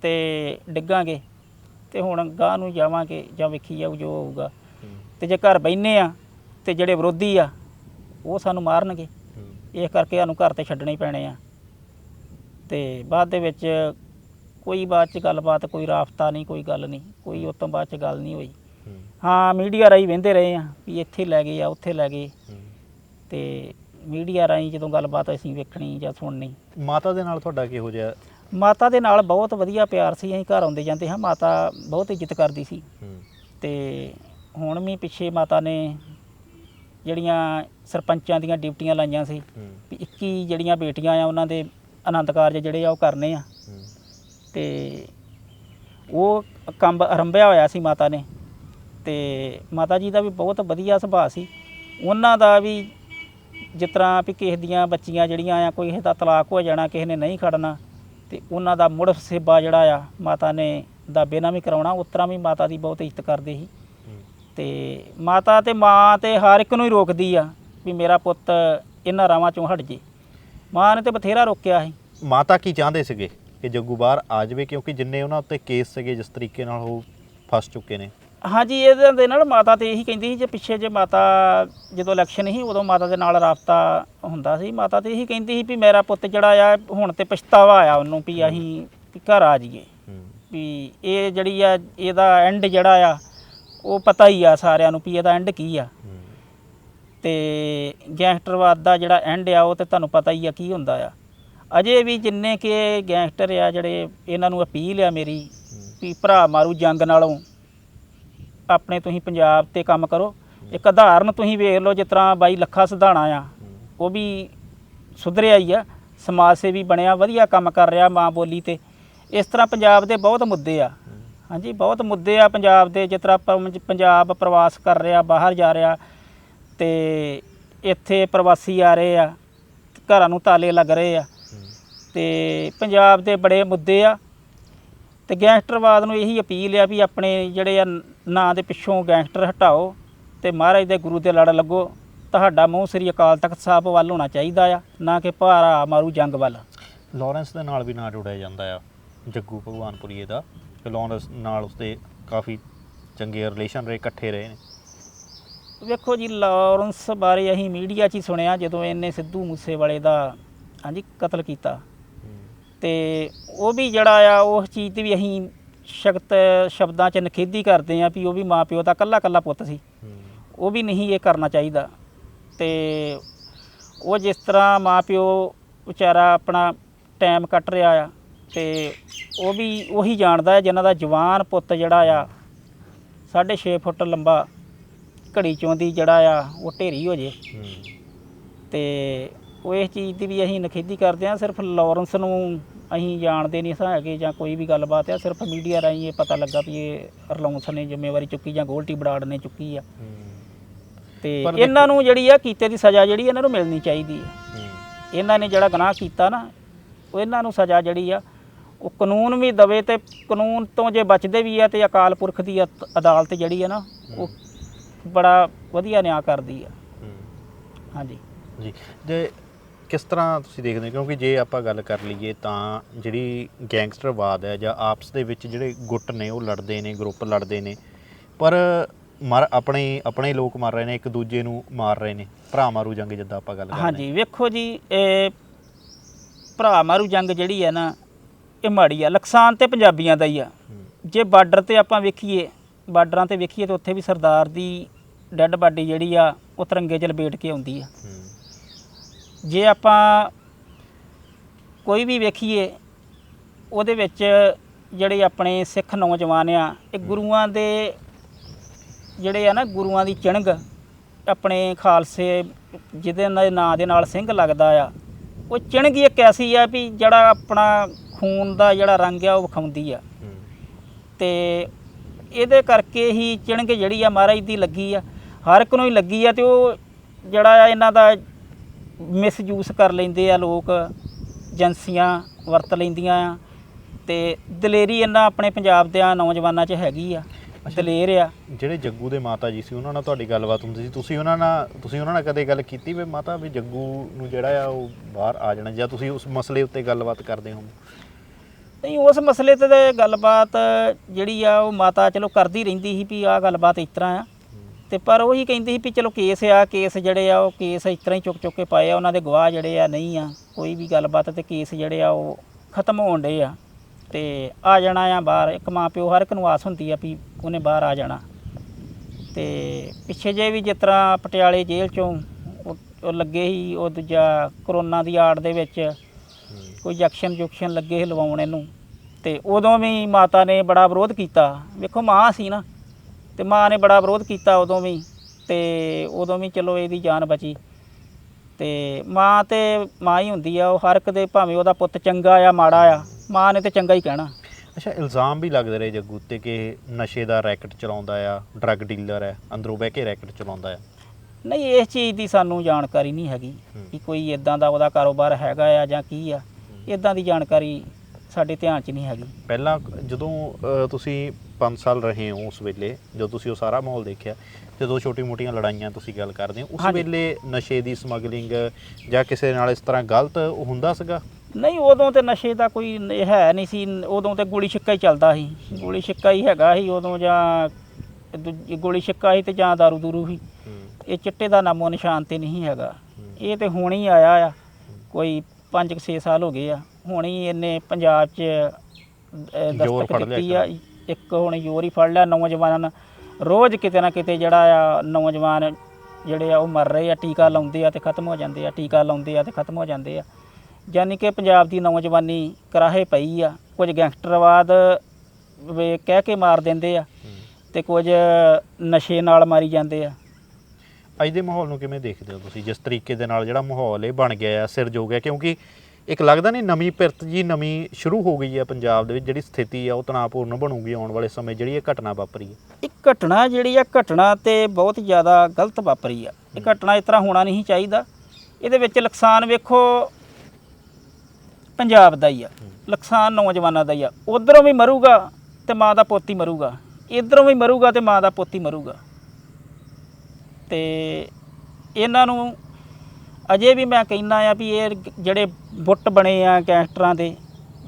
ਤੇ ਡਿੱਗਾਂਗੇ ਤੇ ਹੁਣ ਗਾਂ ਨੂੰ ਜਾਵਾਂਗੇ ਜਾਂ ਵੇਖੀ ਜਾਊ ਜੋ ਹੋਊਗਾ। ਤੇ ਜੇ ਘਰ ਬੈਨੇ ਆ ਤੇ ਜਿਹੜੇ ਵਿਰੋਧੀ ਆ ਉਹ ਸਾਨੂੰ ਮਾਰਨਗੇ। ਇਸ ਕਰਕੇ ਸਾਨੂੰ ਘਰ ਤੇ ਛੱਡਣੇ ਪੈਣੇ ਆ। ਤੇ ਬਾਅਦ ਦੇ ਵਿੱਚ ਕੋਈ ਬਾਅਦ ਚ ਗੱਲਬਾਤ ਕੋਈ ਰਾਫਤਾ ਨਹੀਂ ਕੋਈ ਗੱਲ ਨਹੀਂ ਕੋਈ ਉਸ ਤੋਂ ਬਾਅਦ ਚ ਗੱਲ ਨਹੀਂ ਹੋਈ। ਹਾਂ। ਮੀਡੀਆ ਰਾਹੀਂ ਵਹਿੰਦੇ ਰਹੇ ਆ ਵੀ ਇੱਥੇ ਲੈ ਗਏ ਆ ਉੱਥੇ ਲੈ ਗਏ। ਤੇ ਮੀਡੀਆ ਰਾਹੀਂ ਜਦੋਂ ਗੱਲਬਾਤ ਅਸੀਂ ਵੇਖਣੀ ਜਾਂ ਸੁਣਨੀ। ਮਾਤਾ ਦੇ ਨਾਲ ਤੁਹਾਡਾ ਕਿਹੋ ਜਿਹਾ? ਮਾਤਾ ਦੇ ਨਾਲ ਬਹੁਤ ਵਧੀਆ ਪਿਆਰ ਸੀ ਅਸੀਂ ਘਰ ਆਉਂਦੇ ਜਾਂਦੇ ਹਾਂ ਮਾਤਾ ਬਹੁਤ ਇੱਜ਼ਤ ਕਰਦੀ ਸੀ। ਤੇ ਹੁਣ ਵੀ ਪਿੱਛੇ ਮਾਤਾ ਨੇ ਜਿਹੜੀਆਂ ਸਰਪੰਚਾਂ ਦੀਆਂ ਡਿਊਟੀਆਂ ਲਾਈਆਂ ਸੀ ਵੀ 21 ਜਿਹੜੀਆਂ ਬੇਟੀਆਂ ਆ ਉਹਨਾਂ ਦੇ ਆਨੰਦ ਕਾਰਜ ਜਿਹੜੇ ਆ ਉਹ ਕਰਨੇ ਆ। ਤੇ ਉਹ ਕੰਮ ਆਰੰਭਿਆ ਹੋਇਆ ਸੀ ਮਾਤਾ ਨੇ। ਤੇ ਮਾਤਾ ਜੀ ਦਾ ਵੀ ਬਹੁਤ ਵਧੀਆ ਸੁਭਾਅ ਸੀ। ਉਹਨਾਂ ਦਾ ਵੀ ਜਿਸ ਤਰ੍ਹਾਂ ਵੀ ਕਿਸੇ ਦੀਆਂ ਬੱਚੀਆਂ ਜਿਹੜੀਆਂ ਆ, ਕੋਈ ਕਿਸੇ ਦਾ ਤਲਾਕ ਹੋ ਜਾਣਾ, ਕਿਸੇ ਨੇ ਨਹੀਂ ਖੜਨਾ, ਤੇ ਉਹਨਾਂ ਦਾ ਮੁੜ ਸੇਬਾ ਜਿਹੜਾ ਆ, ਮਾਤਾ ਨੇ ਦਾ ਨਾਲ ਵੀ ਕਰਾਉਣਾ, ਉਸ ਤਰ੍ਹਾਂ ਵੀ ਮਾਤਾ ਦੀ ਬਹੁਤ ਇੱਜ਼ਤ ਕਰਦੇ ਸੀ। ਤੇ ਮਾਤਾ ਤੇ ਮਾਂ ਤੇ ਹਰ ਇੱਕ ਨੂੰ ਹੀ ਰੋਕਦੀ ਆ ਵੀ ਮੇਰਾ ਪੁੱਤ ਇਹਨਾਂ ਰਾਵਾਂ ਚੋਂ ਹਟ ਜੇ। ਮਾਂ ਨੇ ਤੇ ਬਥੇਰਾ ਰੋਕਿਆ ਸੀ। ਮਾਤਾ ਕੀ ਚਾਹੁੰਦੇ ਸੀਗੇ ਕਿ ਜੱਗੂ ਬਾਹਰ ਆ ਜਾਵੇ? ਕਿਉਂਕਿ ਜਿੰਨੇ ਉਹਨਾਂ ਉੱਤੇ ਕੇਸ ਸੀਗੇ, ਜਿਸ ਤਰੀਕੇ ਨਾਲ ਉਹ ਫਸ ਚੁੱਕੇ ਨੇ। ਹਾਂਜੀ ਇਹਦੇ ਦੇ ਨਾਲ ਮਾਤਾ ਤੇ ਇਹੀ ਕਹਿੰਦੀ ਸੀ ਜੇ ਪਿੱਛੇ ਜੇ ਮਾਤਾ ਜਦੋਂ ਇਲੈਕਸ਼ਨ ਸੀ ਉਦੋਂ ਮਾਤਾ ਦੇ ਨਾਲ ਰਾਬਤਾ ਹੁੰਦਾ ਸੀ। ਮਾਤਾ ਤੇ ਇਹੀ ਕਹਿੰਦੀ ਸੀ ਵੀ ਮੇਰਾ ਪੁੱਤ ਜਿਹੜਾ ਆ ਹੁਣ ਤੇ ਪਛਤਾਵਾ ਆਇਆ ਉਹਨੂੰ ਵੀ ਅਸੀਂ ਵੀ ਘਰ ਆ ਜਾਈਏ। ਵੀ ਇਹ ਜਿਹੜੀ ਆ ਇਹਦਾ ਐਂਡ ਜਿਹੜਾ ਆ ਉਹ ਪਤਾ ਹੀ ਆ ਸਾਰਿਆਂ ਨੂੰ ਵੀ ਇਹਦਾ ਐਂਡ ਕੀ ਆ। ਤੇ ਗੈਂਗਸਟਰਵਾਦ ਦਾ ਜਿਹੜਾ ਐਂਡ ਆ ਉਹ ਤੇ ਤੁਹਾਨੂੰ ਪਤਾ ਹੀ ਆ ਕੀ ਹੁੰਦਾ ਆ। ਅਜੇ ਵੀ ਜਿੰਨੇ ਕਿ ਗੈਂਗਸਟਰ ਆ ਜਿਹੜੇ ਇਹਨਾਂ ਨੂੰ ਅਪੀਲ ਆ ਮੇਰੀ ਵੀ ਭਰਾ ਮਾਰੂ ਜੰਗ ਨਾਲੋਂ ਆਪਣੇ ਤੁਸੀਂ ਪੰਜਾਬ ਤੇ ਕੰਮ ਕਰੋ। ਇੱਕ ਉਦਾਹਰਨ ਤੁਸੀਂ ਵੇਖ ਲਓ, ਜਿਸ ਤਰ੍ਹਾਂ ਬਾਈ ਲੱਖਾ ਸਿਧਾਣਾ ਆ, ਉਹ ਵੀ ਸੁਧਰਿਆ ਹੀ ਆ, ਸਮਾਜ ਸੇਵੀ ਬਣਿਆ, ਵਧੀਆ ਕੰਮ ਕਰ ਰਿਹਾ ਮਾਂ ਬੋਲੀ ਤੇ। ਇਸ ਤਰ੍ਹਾਂ ਪੰਜਾਬ ਦੇ ਬਹੁਤ ਮੁੱਦੇ ਆ। ਹਾਂਜੀ, ਬਹੁਤ ਮੁੱਦੇ ਆ ਪੰਜਾਬ ਦੇ, ਜਿਸ ਤਰ੍ਹਾਂ ਪੰਜ- ਪੰਜਾਬ ਪ੍ਰਵਾਸ ਕਰ ਰਿਹਾ, ਬਾਹਰ ਜਾ ਰਿਹਾ ਤੇ ਇੱਥੇ ਪ੍ਰਵਾਸੀ ਆ ਰਹੇ ਆ, ਘਰਾਂ ਨੂੰ ਤਾਲੇ ਲੱਗ ਰਹੇ ਆ। ਤੇ ਪੰਜਾਬ ਦੇ ਬੜੇ ਮੁੱਦੇ ਆ। ਤੇ ਗੈਂਗਸਟਰਵਾਦ ਨੂੰ ਇਹੀ ਅਪੀਲ ਆ ਵੀ ਆਪਣੇ ਜਿਹੜੇ ਆ ਨਾਂ ਦੇ ਪਿੱਛੋਂ ਗੈਂਗਸਟਰ ਹਟਾਓ ਤੇ ਮਹਾਰਾਜ ਦੇ ਗੁਰੂ ਦੇ ਲੜ ਲੱਗੋ। ਤੁਹਾਡਾ ਮੂੰਹ ਸ੍ਰੀ ਅਕਾਲ ਤਖਤ ਸਾਹਿਬ ਵੱਲ ਹੋਣਾ ਚਾਹੀਦਾ ਆ ਨਾ ਕਿ ਭਾਰਾ ਮਾਰੂ ਜੰਗ ਵੱਲ। ਲਾਰੈਂਸ ਦੇ ਨਾਲ ਵੀ ਨਾ ਜੁੜਿਆ ਜਾਂਦਾ ਆ ਜੱਗੂ ਭਗਵਾਨਪੁਰੀਏ ਦਾ। ਕਿ ਲਾਰੈਂਸ ਨਾਲ ਉਸਦੇ ਕਾਫੀ ਚੰਗੇ ਰਿਲੇਸ਼ਨ ਰਹੇ ਇਕੱਠੇ ਰਹੇ ਨੇ। ਵੇਖੋ ਜੀ ਲਾਰੈਂਸ ਬਾਰੇ ਅਸੀਂ ਮੀਡੀਆ 'ਚ ਹੀ ਸੁਣਿਆ ਜਦੋਂ ਇਹਨੇ ਸਿੱਧੂ ਮੂਸੇਵਾਲੇ ਦਾ ਹਾਂਜੀ ਕਤਲ ਕੀਤਾ। ਤੇ ਉਹ ਵੀ ਜਿਹੜਾ ਆ ਉਸ ਚੀਜ਼ ਤੇ ਵੀ ਅਸੀਂ ਸ਼ਕਤ ਸ਼ਬਦਾਂ 'ਚ ਨਖੇਦੀ ਕਰਦੇ ਆ ਵੀ ਉਹ ਵੀ ਮਾਪਿਓ ਦਾ ਕੱਲਾ ਕੱਲਾ ਪੁੱਤ ਸੀ। ਉਹ ਵੀ ਨਹੀਂ ਇਹ ਕਰਨਾ ਚਾਹੀਦਾ। ਤੇ ਉਹ ਜਿਸ ਤਰ੍ਹਾਂ ਮਾਪਿਓ ਵਿਚਾਰਾ ਆਪਣਾ ਟਾਈਮ ਕੱਟ ਰਿਹਾ ਆ ਤੇ ਉਹ ਵੀ ਉਹੀ ਜਾਣਦਾ ਹੈ ਜਿਨ੍ਹਾਂ ਦਾ ਜਵਾਨ ਪੁੱਤ ਜਿਹੜਾ ਆ 6.5 ਫੁੱਟ ਲੰਬਾ ਘੜੀ ਚੋਂ ਦੀ ਜਿਹੜਾ ਆ ਉਹ ਢੇਰੀ ਹੋ ਜੇ। ਤੇ ਉਹ ਇਸ ਚੀਜ਼ ਦੀ ਵੀ ਅਸੀਂ ਨਖੇਦੀ ਕਰਦੇ ਹਾਂ ਸਿਰਫ ਲਾਰੈਂਸ ਨੂੰ ਅਸੀਂ ਜਾਣਦੇ ਨਹੀਂ ਸਾਂ ਹੈਗੇ ਜਾਂ ਕੋਈ ਵੀ ਗੱਲਬਾਤ ਆ ਸਿਰਫ ਮੀਡੀਆ ਰਾਹੀਂ ਇਹ ਪਤਾ ਲੱਗਾ ਵੀ ਇਹ ਲਾਰੈਂਸ ਨੇ ਜ਼ਿੰਮੇਵਾਰੀ ਚੁੱਕੀ ਜਾਂ ਗੋਲਟੀ ਬਰਾੜ ਨੇ ਚੁੱਕੀ ਆ। ਤੇ ਇਹਨਾਂ ਨੂੰ ਜਿਹੜੀ ਆ ਕੀਤੇ ਦੀ ਸਜ਼ਾ ਜਿਹੜੀ ਇਹਨਾਂ ਨੂੰ ਮਿਲਣੀ ਚਾਹੀਦੀ ਆ। ਇਹਨਾਂ ਨੇ ਜਿਹੜਾ ਗੁਨਾਹ ਕੀਤਾ ਨਾ ਉਹ ਇਹਨਾਂ ਨੂੰ ਸਜ਼ਾ ਜਿਹੜੀ ਆ ਉਹ ਕਾਨੂੰਨ ਵੀ ਦਵੇ ਤੇ ਕਾਨੂੰਨ ਤੋਂ ਜੇ ਬਚਦੇ ਵੀ ਆ ਤੇ ਅਕਾਲ ਪੁਰਖ ਦੀ ਅਦਾਲਤ ਜਿਹੜੀ ਆ ਨਾ ਉਹ ਬੜਾ ਵਧੀਆ ਨਿਆਂ ਕਰਦੀ ਆ। ਹਾਂਜੀ। ਜੀ। ਜੇ ਕਿਸ ਤਰ੍ਹਾਂ ਤੁਸੀਂ ਦੇਖਦੇ ਹੋ? ਕਿਉਂਕਿ ਜੇ ਆਪਾਂ ਗੱਲ ਕਰ ਲਈਏ ਤਾਂ ਜਿਹੜੀ ਗੈਂਗਸਟਰਵਾਦ ਹੈ ਜਾਂ ਆਪਸ ਦੇ ਵਿੱਚ ਜਿਹੜੇ ਗੁੱਟ ਨੇ ਉਹ ਲੜਦੇ ਨੇ ਗਰੁੱਪ ਲੜਦੇ ਨੇ ਪਰ ਮਰ ਆਪਣੇ ਆਪਣੇ ਲੋਕ ਮਰ ਰਹੇ ਨੇ ਇੱਕ ਦੂਜੇ ਨੂੰ ਮਾਰ ਰਹੇ ਨੇ ਭਰਾ ਮਾਰੂ ਜੰਗ ਜਿੱਦਾਂ ਆਪਾਂ ਗੱਲ ਕਰਦੇ ਹਾਂਜੀ ਵੇਖੋ ਜੀ ਇਹ ਭਰਾ ਮਾਰੂ ਜੰਗ ਜਿਹੜੀ ਆ ਨਾ ਇਹ ਮਾੜੀ ਆ ਨੁਕਸਾਨ ਤੇ ਪੰਜਾਬੀਆਂ ਦਾ ਹੀ ਆ। ਜੇ ਬਾਰਡਰ ਤੇ ਆਪਾਂ ਵੇਖੀਏ ਬਾਰਡਰਾਂ ਤੇ ਵੇਖੀਏ ਤੇ ਉੱਥੇ ਵੀ ਸਰਦਾਰ ਦੀ ਡੈੱਡ ਬਾਡੀ ਜਿਹੜੀ ਆ ਉਹ ਤਿਰੰਗੇ 'ਚ ਲਪੇਟ ਕੇ ਆਉਂਦੀ ਆ। ਜੇ ਆਪਾਂ ਕੋਈ ਵੀ ਵੇਖੀਏ ਉਹਦੇ ਵਿੱਚ ਜਿਹੜੇ ਆਪਣੇ ਸਿੱਖ ਨੌਜਵਾਨ ਆ ਇਹ ਗੁਰੂਆਂ ਦੇ ਜਿਹੜੇ ਆ ਨਾ ਗੁਰੂਆਂ ਦੀ ਚਿਣਗ ਆਪਣੇ ਖਾਲਸੇ ਜਿਹਦੇ ਨਾਂ ਦੇ ਨਾਲ ਸਿੰਘ ਲੱਗਦਾ ਆ ਉਹ ਚਿਣਗ ਇੱਕ ਐਸੀ ਆ ਵੀ ਜਿਹੜਾ ਆਪਣਾ ਖੂਨ ਦਾ ਜਿਹੜਾ ਰੰਗ ਆ ਉਹ ਵਿਖਾਉਂਦੀ ਆ। ਤੇ ਇਹਦੇ ਕਰਕੇ ਹੀ ਚਿਣਗ ਜਿਹੜੀ ਆ ਮਹਾਰਾਜ ਦੀ ਲੱਗੀ ਆ। ਹਰ ਇੱਕ ਨੂੰ ਹੀ ਲੱਗੀ ਆ ਤੇ ਉਹ ਜਿਹੜਾ ਆ ਇਹਨਾਂ ਦਾ ਮਿਸਯੂਜ਼ ਕਰ ਲੈਂਦੇ ਆ ਲੋਕ ਏਜੰਸੀਆਂ ਵਰਤ ਲੈਂਦੀਆਂ ਆ। ਤੇ ਦਲੇਰੀ ਇਹਨਾਂ ਆਪਣੇ ਪੰਜਾਬ ਦੇ ਨੌਜਵਾਨਾਂ 'ਚ ਹੈਗੀ ਆ ਦਲੇਰ ਆ। ਜਿਹੜੇ ਜੱਗੂ ਦੇ ਮਾਤਾ ਜੀ ਸੀ ਉਹਨਾਂ ਨਾਲ ਤੁਹਾਡੀ ਗੱਲਬਾਤ ਹੁੰਦੀ ਸੀ। ਤੁਸੀਂ ਉਹਨਾਂ ਨਾਲ ਤੁਸੀਂ ਉਹਨਾਂ ਨਾਲ ਕਦੇ ਗੱਲ ਕੀਤੀ ਵੀ ਮਾਤਾ ਵੀ ਜੱਗੂ ਨੂੰ ਜਿਹੜਾ ਆ ਉਹ ਬਾਹਰ ਆ ਜਾਣਾ ਜਾਂ ਤੁਸੀਂ ਉਸ ਮਸਲੇ ਉੱਤੇ ਗੱਲਬਾਤ ਕਰਦੇ ਹੋ? ਨਹੀਂ ਉਸ ਮਸਲੇ ਤੇ ਗੱਲਬਾਤ ਜਿਹੜੀ ਆ ਉਹ ਮਾਤਾ ਚਲੋ ਕਰਦੀ ਰਹਿੰਦੀ ਸੀ ਵੀ ਆਹ ਗੱਲਬਾਤ ਇਸ ਤਰ੍ਹਾਂ ਆ। ਤੇ ਪਰ ਉਹੀ ਕਹਿੰਦੀ ਸੀ ਵੀ ਚਲੋ ਕੇਸ ਆ, ਕੇਸ ਜਿਹੜੇ ਆ ਉਹ ਕੇਸ ਇਸ ਤਰ੍ਹਾਂ ਹੀ ਚੁੱਕ ਚੁੱਕ ਕੇ ਪਾਏ ਆ, ਉਹਨਾਂ ਦੇ ਗਵਾਹ ਜਿਹੜੇ ਆ ਨਹੀਂ ਆ, ਕੋਈ ਵੀ ਗੱਲਬਾਤ ਤੇ ਕੇਸ ਜਿਹੜੇ ਆ ਉਹ ਖਤਮ ਹੋਣ ਡੇ ਆ। ਤੇ ਆ ਜਾਣਾ ਆ ਬਾਹਰ, ਇੱਕ ਮਾਂ ਪਿਓ ਹਰ ਇੱਕ ਨੂੰ ਆਸ ਹੁੰਦੀ ਆ ਵੀ ਉਹਨੇ ਬਾਹਰ ਆ ਜਾਣਾ। ਤੇ ਪਿੱਛੇ ਜੇ ਵੀ ਜਿਸ ਤਰ੍ਹਾਂ ਪਟਿਆਲੇ ਜੇਲ੍ਹ ਚੋਂ ਉਹ ਲੱਗੇ ਸੀ, ਉਹ ਦੂਜਾ ਕਰੋਨਾ ਦੀ ਆੜ ਦੇ ਵਿੱਚ ਕੋਈ ਇੰਜੈਕਸ਼ਨ ਜੁਕਸ਼ਨ ਲੱਗੇ ਸੀ ਲਵਾਉਣ ਇਹਨੂੰ। ਤੇ ਉਦੋਂ ਵੀ ਮਾਤਾ ਨੇ ਬੜਾ ਵਿਰੋਧ ਕੀਤਾ। ਵੇਖੋ ਮਾਂ ਸੀ ਨਾ। ਤੇ ਮਾਂ ਨੇ ਬੜਾ ਵਿਰੋਧ ਕੀਤਾ ਉਦੋਂ ਵੀ ਤੇ ਉਦੋਂ ਵੀ ਚਲੋ ਇਹਦੀ ਜਾਨ ਬਚੀ। ਤੇ ਮਾਂ ਤੇ ਮਾਂ ਹੀ ਹੁੰਦੀ ਆ ਉਹ ਹਰ ਇੱਕ ਦੇ ਭਾਵੇਂ ਉਹਦਾ ਪੁੱਤ ਚੰਗਾ ਆ ਮਾੜਾ ਆ ਮਾਂ ਨੇ ਤੇ ਚੰਗਾ ਹੀ ਕਹਿਣਾ। ਅੱਛਾ ਇਲਜ਼ਾਮ ਵੀ ਲੱਗਦੇ ਰਹੇ ਜੱਗੂ ਤੇ ਕਿ ਨਸ਼ੇ ਦਾ ਰੈਕਟ ਚਲਾਉਂਦਾ ਆ ਡਰੱਗ ਡੀਲਰ ਹੈ ਅੰਦਰੋਂ ਬਹਿ ਕੇ ਰੈਕਟ ਚਲਾਉਂਦਾ ਆ। ਨਹੀਂ ਇਸ ਚੀਜ਼ ਦੀ ਸਾਨੂੰ ਜਾਣਕਾਰੀ ਨਹੀਂ ਹੈਗੀ। ਕਿ ਕੋਈ ਇਦਾਂ ਦਾ ਉਹਦਾ ਕਾਰੋਬਾਰ ਹੈਗਾ ਆ ਜਾਂ ਕੀ ਆ। ਇਦਾਂ ਦੀ ਜਾਣਕਾਰੀ ਸਾਡੇ ਧਿਆਨ 'ਚ ਨਹੀਂ ਹੈਗੀ। ਪਹਿਲਾਂ ਜਦੋਂ ਅ, ਤੁਸੀਂ 5 ਸਾਲ ਰਹੇ ਹੋ ਉਸ ਵੇਲੇ ਜਦੋਂ ਤੁਸੀਂ ਉਹ ਸਾਰਾ ਮਾਹੌਲ ਦੇਖਿਆ ਜਦੋਂ ਛੋਟੀ-ਮੋਟੀਆਂ ਲੜਾਈਆਂ ਤੁਸੀਂ ਗੱਲ ਕਰਦੇ ਹੋ ਉਸ ਹਾਂਜੀ। ਵੇਲੇ ਨਸ਼ੇ ਦੀ ਸਮਗਲਿੰਗ ਜਾਂ ਕਿਸੇ ਨਾਲ ਇਸ ਤਰ੍ਹਾਂ ਗਲਤ ਹੁੰਦਾ ਸੀਗਾ? ਨਹੀਂ ਉਦੋਂ ਤੇ ਨਸ਼ੇ ਦਾ ਕੋਈ ਨ- ਹੈ ਨਹੀਂ ਸੀ ਉਦੋਂ ਤੇ ਗੋਲੀ ਛਿੱਕਾ ਹੀ ਚੱਲਦਾ ਸੀ। ਗੋਲੀ ਛਿੱਕਾ ਹੀ ਹੈਗਾ ਸੀ ਉਦੋਂ ਜਾਂ ਦੂਜੀ ਗੋਲੀ ਛਿੱਕਾ ਸੀ ਤੇ ਜਾਂ ਦਾਰੂ ਦੂਰੂ ਸੀ ਇਹ ਚਿੱਟੇ ਦਾ ਨਾਮੋ ਨਿਸ਼ਾਨ ਤੇ ਨਹੀਂ ਹੈਗਾ। ਇਹ ਤੇ ਹੁਣ ਹੀ ਆਇਆ ਆ ਕੋਈ 5-6 ਸਾਲ ਹੋ ਗਏ ਆ। ਹੁਣ ਹੀ ਇਹਨੇ ਪੰਜਾਬ 'ਚ ਅਹ, ਜ਼ੋਰ ਦਸਤਕ ਫੜ ਲਿਆ ਦਿੱਤੀ ਆ। ਇੱਕ ਹੁਣ ਜ਼ੋਰ ਹੀ ਫੜ ਲਿਆ। ਨੌਜਵਾਨਾਂ ਰੋਜ਼ ਕਿਤੇ ਨਾ ਕਿਤੇ ਜਿਹੜਾ ਆ ਨੌਜਵਾਨ ਜਿਹੜੇ ਆ ਉਹ ਮਰ ਰਹੇ ਆ। ਟੀਕਾ ਲਾਉਂਦੇ ਆ ਤੇ ਖਤਮ ਹੋ ਜਾਂਦੇ ਆ। ਟੀਕਾ ਲਾਉਂਦੇ ਆ ਤੇ ਖਤਮ ਹੋ ਜਾਂਦੇ ਆ। ਯਾਨੀ ਕਿ ਪੰਜਾਬ ਦੀ ਨੌਜਵਾਨੀ ਕਰਾਹੇ ਪਈ ਆ। ਕੁਝ ਗੈਂਗਸਟਰਵਾਦ ਵੇ ਕਹਿ ਕੇ ਮਾਰ ਦਿੰਦੇ ਆ ਤੇ ਕੁਝ ਨਸ਼ੇ ਨਾਲ ਮਾਰੀ ਜਾਂਦੇ ਆ। ਅੱਜ ਦੇ ਮਾਹੌਲ ਨੂੰ ਕਿਵੇਂ ਦੇਖਦੇ ਹੋ ਤੁਸੀਂ? ਜਿਸ ਤਰੀਕੇ ਦੇ ਨਾਲ ਜਿਹੜਾ ਮਾਹੌਲ ਇਹ ਬਣ ਗਿਆ ਆ ਸਿਰ ਜੋ ਗਿਆ ਕਿਉਂਕਿ ਇੱਕ ਲੱਗਦਾ ਨਹੀਂ ਨਵੀਂ ਪਿਰਤ ਜੀ ਨਵੀਂ ਸ਼ੁਰੂ ਹੋ ਗਈ ਹੈ ਪੰਜਾਬ ਦੇ ਵਿੱਚ, ਜਿਹੜੀ ਸਥਿਤੀ ਆ ਉਹ ਤਣਾਅਪੂਰਨ ਬਣੂਗੀ ਆਉਣ ਵਾਲੇ ਸਮੇਂ ਜਿਹੜੀ ਇਹ ਘਟਨਾ ਵਾਪਰੀ ਹੈ ਇਹ ਘਟਨਾ ਜਿਹੜੀ ਆ, ਘਟਨਾ ਤੇ ਬਹੁਤ ਜ਼ਿਆਦਾ ਗਲਤ ਵਾਪਰੀ ਆ। ਇਹ ਘਟਨਾ ਇਸ ਤਰ੍ਹਾਂ ਹੋਣਾ ਨਹੀਂ ਚਾਹੀਦਾ। ਇਹਦੇ ਵਿੱਚ ਨੁਕਸਾਨ ਵੇਖੋ, ਪੰਜਾਬ ਦਾ ਹੀ ਆ। ਨੁਕਸਾਨ ਨੌਜਵਾਨਾਂ ਦਾ ਹੀ ਆ। ਉਧਰੋਂ ਵੀ ਮਰੂਗਾ ਤੇ ਮਾਂ ਦਾ ਪੁੱਤ ਹੀ ਮਰੂਗਾ। ਇਧਰੋਂ ਵੀ ਮਰੂਗਾ ਤੇ ਮਾਂ ਦਾ ਪੁੱਤ ਹੀ ਮਰੂਗਾ। ਤੇ ਇਹਨਾਂ ਨੂੰ ਅਜੇ ਵੀ ਮੈਂ ਕਹਿੰਦਾ ਆ ਵੀ ਇਹ ਜਿਹੜੇ ਬੁੱਟ ਬਣੇ ਆ ਗੈਂਗਸਟਰਾਂ ਦੇ,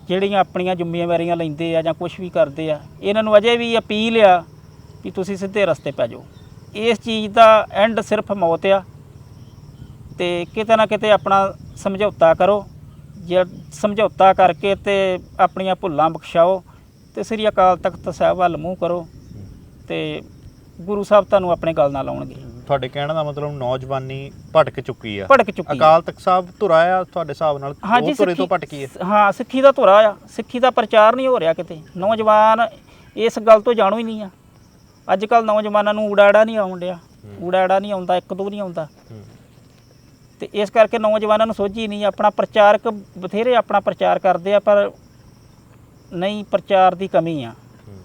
ਜਿਹੜੀਆਂ ਆਪਣੀਆਂ ਜ਼ਿੰਮੇਵਾਰੀਆਂ ਲੈਂਦੇ ਆ ਜਾਂ ਕੁਝ ਵੀ ਕਰਦੇ ਆ, ਇਹਨਾਂ ਨੂੰ ਅਜੇ ਵੀ ਅਪੀਲ ਆ ਕਿ ਤੁਸੀਂ ਸਿੱਧੇ ਰਸਤੇ ਪੈ ਜਾਓ। ਇਸ ਚੀਜ਼ ਦਾ ਐਂਡ ਸਿਰਫ ਮੌਤ ਆ ਤੇ ਕਿਤੇ ਨਾ ਕਿਤੇ ਆਪਣਾ ਸਮਝੌਤਾ ਕਰੋ, ਜੇ ਸਮਝੌਤਾ ਕਰਕੇ ਤੇ ਆਪਣੀਆਂ ਭੁੱਲਾਂ ਬਖਸ਼ਾਓ ਤੇ ਸ੍ਰੀ ਅਕਾਲ ਤਖਤ ਸਾਹਿਬ ਵੱਲ ਮੂੰਹ ਕਰੋ ਤੇ ਗੁਰੂ ਸਾਹਿਬ ਤੁਹਾਨੂੰ ਆਪਣੇ ਗੱਲ ਨਾਲ ਲਾਉਣਗੇ ਤੁਹਾਡੇ ਕਹਿਣ ਦਾ ਮਤਲਬ ਨੌਜਵਾਨੀ ਭਟਕ ਚੁੱਕੀ ਆ। ਭੜਕ ਚੁੱਕੀ। ਅਕਾਲ ਤਖਤ ਸਾਹਿਬ ਧੁਰਾ ਆ ਤੁਹਾਡੇ ਹਿਸਾਬ ਨਾਲ ਉਹ ਧੁਰੇ ਤੋਂ ਭਟਕੀ ਹੈ ਹਾਂ ਸਿੱਖੀ ਦਾ ਧੁਰਾ ਆ। ਸਿੱਖੀ ਦਾ ਪ੍ਰਚਾਰ ਨਹੀਂ ਹੋ ਰਿਹਾ ਕਿਤੇ। ਨੌਜਵਾਨ ਇਸ ਗੱਲ ਤੋਂ ਜਾਣੂ ਹੀ ਨਹੀਂ ਆ। ਅੱਜ ਕੱਲ ਨੌਜਵਾਨਾਂ ਨੂੰ ਊੜਾੜਾ ਨਹੀਂ ਆਉਣ ਡਿਆ। ਊੜਾੜਾ ਨਹੀਂ ਆਉਂਦਾ ਇੱਕ ਦੋ ਨਹੀਂ ਆਉਂਦਾ। ਤੇ ਇਸ ਕਰਕੇ ਨੌਜਵਾਨਾਂ ਨੂੰ ਸੋਝੀ ਨਹੀਂ ਆਪਣਾ ਪ੍ਰਚਾਰਕ ਬਥੇਰੇ ਆਪਣਾ ਪ੍ਰਚਾਰ ਕਰਦੇ ਆ ਪਰ ਨਹੀਂ ਪ੍ਰਚਾਰ ਦੀ ਕਮੀ ਆ।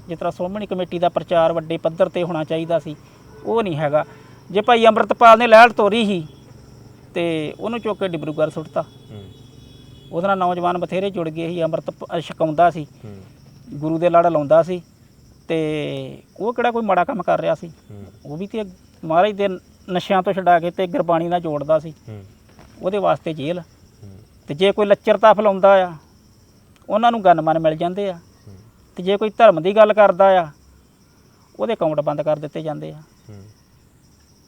ਜਿਸ ਤਰ੍ਹਾਂ ਸੋਮਣੀ ਕਮੇਟੀ ਦਾ ਪ੍ਰਚਾਰ ਵੱਡੇ ਪੱਧਰ ਤੇ ਹੋਣਾ ਚਾਹੀਦਾ ਸੀ ਉਹ ਨਹੀਂ ਹੈਗਾ। ਜੇ ਭਾਈ ਅੰਮ੍ਰਿਤਪਾਲ ਨੇ ਲਹਿਲ ਤੋਰੀ ਸੀ ਤੇ ਉਹਨੂੰ ਚੁੱਕ ਕੇ ਡਿਬਰੂਗੜ੍ਹ ਸੁੱਟਤਾ। ਉਹਦੇ ਨਾਲ ਨੌਜਵਾਨ ਬਥੇਰੇ ਜੁੜ ਗਏ ਸੀ ਅੰਮ੍ਰਿਤ ਛਕਾਉਂਦਾ ਸੀ। ਗੁਰੂ ਦੇ ਲੜ ਲਾਉਂਦਾ ਸੀ ਤੇ ਉਹ ਕਿਹੜਾ ਕੋਈ ਮਾੜਾ ਕੰਮ ਕਰ ਰਿਹਾ ਸੀ। ਉਹ ਵੀ ਤੇ ਮਹਾਰਾਜ ਦੇ ਨਸ਼ਿਆਂ ਤੋਂ ਛਡਾ ਕੇ ਤੇ ਗੁਰਬਾਣੀ ਨਾਲ ਜੋੜਦਾ ਸੀ। ਉਹਦੇ ਵਾਸਤੇ ਜੇਲ੍ਹ। ਤੇ ਜੇ ਕੋਈ ਲੱਚਰਤਾ ਫਲਾਉਂਦਾ ਆ ਉਹਨਾਂ ਨੂੰ ਗਨਮਨ ਮਿਲ ਜਾਂਦੇ ਆ। ਤੇ ਜੇ ਕੋਈ ਧਰਮ ਦੀ ਗੱਲ ਕਰਦਾ ਆ ਉਹਦੇ ਅਕਾਊਂਟ ਬੰਦ ਕਰ ਦਿੱਤੇ ਜਾਂਦੇ ਆ।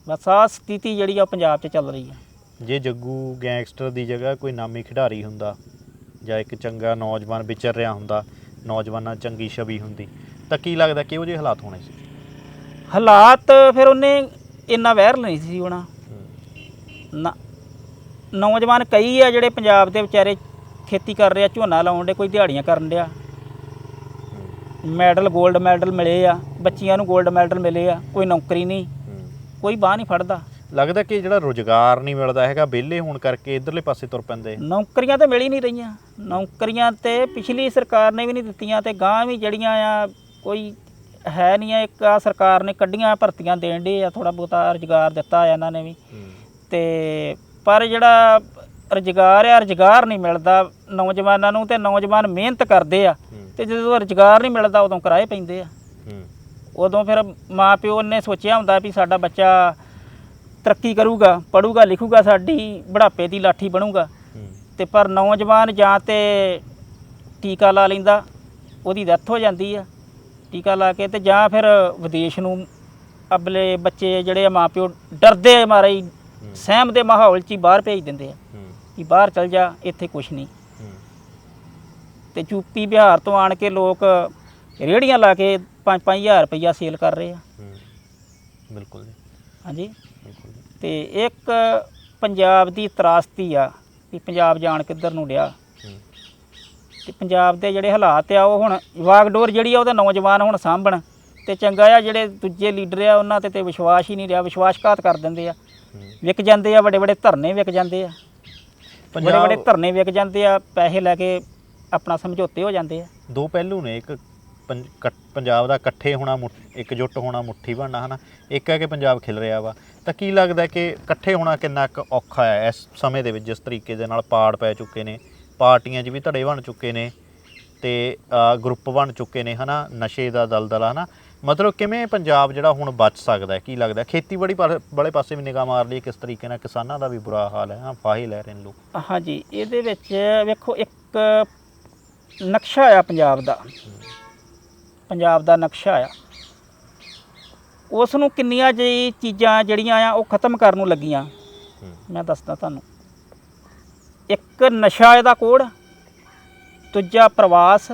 ਬਸ ਆਹ ਸਥਿਤੀ ਜਿਹੜੀ ਆ ਉਹ ਪੰਜਾਬ 'ਚ ਚੱਲ ਰਹੀ ਆ। ਜੇ ਜੱਗੂ ਗੈਂਗਸਟਰ ਦੀ ਜਗ੍ਹਾ ਕੋਈ ਨਾਮੀ ਖਿਡਾਰੀ ਹੁੰਦਾ ਜਾਂ ਇੱਕ ਚੰਗਾ ਨੌਜਵਾਨ ਵਿਚਰ ਰਿਹਾ ਹੁੰਦਾ ਨੌਜਵਾਨਾਂ ਚੰਗੀ ਛਵੀ ਹੁੰਦੀ ਤਾਂ ਕੀ ਲੱਗਦਾ ਕਿਹੋ ਜਿਹੇ ਹਾਲਾਤ ਹੋਣੇ ਸੀ? ਹਾਲਾਤ ਫਿਰ ਉਹਨੇ ਇੰਨਾ ਵਾਇਰਲ ਨਹੀਂ ਸੀ ਹੋਣਾ। ਨਾ ਨੌਜਵਾਨ ਕਈ ਆ ਜਿਹੜੇ ਪੰਜਾਬ ਦੇ ਵਿਚਾਰੇ ਖੇਤੀ ਕਰ ਰਹੇ ਆ ਝੋਨਾ ਲਾਉਣ ਦੇ ਕੋਈ ਦਿਹਾੜੀਆਂ ਕਰਨ ਡਿਆ। ਮੈਡਲ 골ਡ ਮੈਡਲ ਮਿਲੇ ਆ ਬੱਚੀਆਂ ਨੂੰ 골ਡ ਮੈਡਲ ਮਿਲੇ ਆ ਕੋਈ ਨੌਕਰੀ ਨਹੀਂ। ਕੋਈ ਬਾਹ ਨਹੀਂ ਫੜਦਾ। ਲੱਗਦਾ ਕਿ ਜਿਹੜਾ ਰੋਜ਼ਗਾਰ ਨਹੀਂ ਮਿਲਦਾ ਹੈਗਾ ਵਿਹਲੇ ਹੋਣ ਕਰਕੇ ਇਧਰਲੇ ਪਾਸੇ ਤੁਰ ਪੈਂਦੇ। ਨੌਕਰੀਆਂ ਤਾਂ ਮਿਲ ਹੀ ਨਹੀਂ ਰਹੀਆਂ। ਨੌਕਰੀਆਂ ਤੇ ਪਿਛਲੀ ਸਰਕਾਰ ਨੇ ਵੀ ਨਹੀਂ ਦਿੱਤੀਆਂ ਤੇ ਗਾਂ ਵੀ ਜਿਹੜੀਆਂ ਆ ਕੋਈ ਹੈ ਨਹੀਂ ਆ ਇੱਕ ਆ ਸਰਕਾਰ ਨੇ ਕੱਢੀਆਂ ਭਰਤੀਆਂ ਦੇਣ ਦੇ ਆ ਥੋੜਾ ਬਹੁਤਾ ਰੁਜ਼ਗਾਰ ਦਿੱਤਾ ਆ ਇਹਨਾਂ ਨੇ ਵੀ। ਤੇ ਪਰ ਜਿਹੜਾ ਰੁਜ਼ਗਾਰ ਆ ਰੁਜ਼ਗਾਰ ਨਹੀਂ ਮਿਲਦਾ। ਨੌਜਵਾਨਾਂ ਨੂੰ ਤੇ ਨੌਜਵਾਨ ਮਿਹਨਤ ਕਰਦੇ ਆ। ਤੇ ਜਦੋਂ ਰੁਜ਼ਗਾਰ ਨਹੀਂ ਮਿਲਦਾ ਉਦੋਂ ਕਿਰਾਏ ਪੈਂਦੇ ਆ। ਉਦੋਂ ਫਿਰ ਮਾਂ ਪਿਓ ਨੇ ਸੋਚਿਆ ਹੁੰਦਾ ਵੀ ਸਾਡਾ ਬੱਚਾ ਤਰੱਕੀ ਕਰੂਗਾ ਪੜੂਗਾ ਲਿਖੂਗਾ ਸਾਡੀ ਬੁਢਾਪੇ ਦੀ ਲਾਠੀ ਬਣੂਗਾ। ਤੇ ਪਰ ਨੌਜਵਾਨ ਜਾਂ ਤੇ ਟੀਕਾ ਲਾ ਲੈਂਦਾ ਉਹਦੀ ਡੈਥ ਹੋ ਜਾਂਦੀ ਆ। ਟੀਕਾ ਲਾ ਕੇ ਤੇ ਜਾਂ ਫਿਰ ਵਿਦੇਸ਼ ਨੂੰ ਅਬਲੇ ਬੱਚੇ ਜਿਹੜੇ ਆ ਮਾਪਿਓ ਡਰਦੇ ਮਾਰੇ ਸਹਿਮ ਦੇ ਮਾਹੌਲ 'ਚ ਹੀ ਬਾਹਰ ਭੇਜ ਦਿੰਦੇ ਆ ਕਿ ਬਾਹਰ ਚਲ ਜਾ ਇੱਥੇ ਕੁਛ ਨਹੀਂ। ਤੇ ਯੂਪੀ ਬਿਹਾਰ ਤੋਂ ਆਣ ਕੇ ਲੋਕ ਰੇੜੀਆਂ ਲਾ ਕੇ 5-5000 ਰੁਪਈਆ ਸੇਲ ਕਰ ਰਹੇ ਆ। ਬਿਲਕੁਲ ਜੀ। ਹਾਂਜੀ। ਬਿਲਕੁਲ ਜੀ। ਤੇ ਇੱਕ ਪੰਜਾਬ ਦੀ ਤਰਾਸਤੀ ਆ ਵੀ ਪੰਜਾਬ ਜਾਣ ਕਿੱਧਰ ਨੂੰ ਡਿਆ। ਹੂੰ। ਤੇ ਪੰਜਾਬ ਦੇ ਜਿਹੜੇ ਹਾਲਾਤ ਆ ਉਹ ਹੁਣ ਵਾਗਡੋਰ ਜਿਹੜੀ ਆ ਉਹਦੇ ਨੌਜਵਾਨ ਹੁਣ ਸਾਂਭਣ। ਤੇ ਚੰਗਾ ਆ ਜਿਹੜੇ ਦੂਜੇ ਲੀਡਰ ਆ ਉਹਨਾਂ ਤੇ ਤੇ ਵਿਸ਼ਵਾਸ ਹੀ ਨਹੀਂ ਰਿਹਾ ਵਿਸ਼ਵਾਸਘਾਤ ਕਰ ਦਿੰਦੇ ਆ। ਹੂੰ। ਵਿਕ ਜਾਂਦੇ ਆ ਵੱਡੇ ਵੱਡੇ ਧਰਨੇ ਵਿਕ ਜਾਂਦੇ ਆ। ਵੱਡੇ ਵੱਡੇ ਧਰਨੇ ਵਿਕ ਜਾਂਦੇ ਆ ਪੈਸੇ ਲੈ ਕੇ ਆਪਣਾ ਸਮਝੌਤੇ ਹੋ ਜਾਂਦੇ ਆ। ਦੋ ਪਹਿਲੂ ਨੇ ਇੱਕ ਪੰਜ- ਕੱਟ- ਪੰਜਾਬ ਦਾ ਇਕੱਠੇ ਹੋਣਾ ਮੁੱਠ- ਇਕਜੁੱਟ ਹੋਣਾ ਮੁੱਠੀ ਬਣਨਾ ਹਨਾ? ਇੱਕ ਹੈ ਕਿ ਪੰਜਾਬ ਖਿਲ ਰਿਹਾ ਵਾ। ਤਾਂ ਕੀ ਲੱਗਦਾ ਕਿ ਇਕੱਠੇ ਹੋਣਾ ਕਿੰਨਾ ਕੁ ਔਖਾ ਹੈ ਇਸ ਸਮੇਂ ਦੇ ਵਿੱਚ ਜਿਸ ਤਰੀਕੇ ਦੇ ਨਾਲ ਪਾੜ ਪੈ ਚੁੱਕੇ ਨੇ ਪਾਰਟੀਆਂ 'ਚ ਵੀ ਧੜੇ ਬਣ ਚੁੱਕੇ ਨੇ ਤੇ ਅ, ਗਰੁੱਪ ਬਣ ਚੁੱਕੇ ਨੇ ਹਨਾ? ਨਸ਼ੇ ਦਾ ਦਲਦਲ ਹਨਾ? ਮਤਲਬ ਕਿਵੇਂ ਪੰਜਾਬ ਜਿਹੜਾ ਹੁਣ ਬਚ ਸਕਦਾ ਹੈ? ਕੀ ਲੱਗਦਾ ਹੈ? ਖੇਤੀਬਾੜੀ ਪਰ- ਵਾਲੇ ਪਾਸੇ ਵੀ ਨਿਗਾਹ ਮਾਰ ਲਈ ਕਿਸ ਤਰੀਕੇ ਨਾਲ ਕਿਸਾਨਾਂ ਦਾ ਵੀ ਬੁਰਾ ਹਾਲ ਹੈ ਹਾਂ? ਫਾਹੇ ਲੈ ਰਹੇ ਨੇ ਲੋਕ। ਹਾਂਜੀ ਇਹਦੇ ਵਿੱਚ ਵੇਖੋ ਇੱਕ ਨਕਸ਼ਾ ਆ ਪੰਜਾਬ ਦਾ। ਪੰਜਾਬ ਦਾ ਨਕਸ਼ਾ ਆ। ਉਸ ਨੂੰ ਕਿੰਨੀਆਂ ਜੀ ਚੀਜ਼ਾਂ ਜਿਹੜੀਆਂ ਆ ਉਹ ਖਤਮ ਕਰਨ ਨੂੰ ਲੱਗੀਆਂ। ਮੈਂ ਦੱਸਦਾ ਤੁਹਾਨੂੰ। ਇੱਕ ਨਸ਼ਾ ਇਹਦਾ ਕੋੜ ਦੂਜਾ ਪ੍ਰਵਾਸ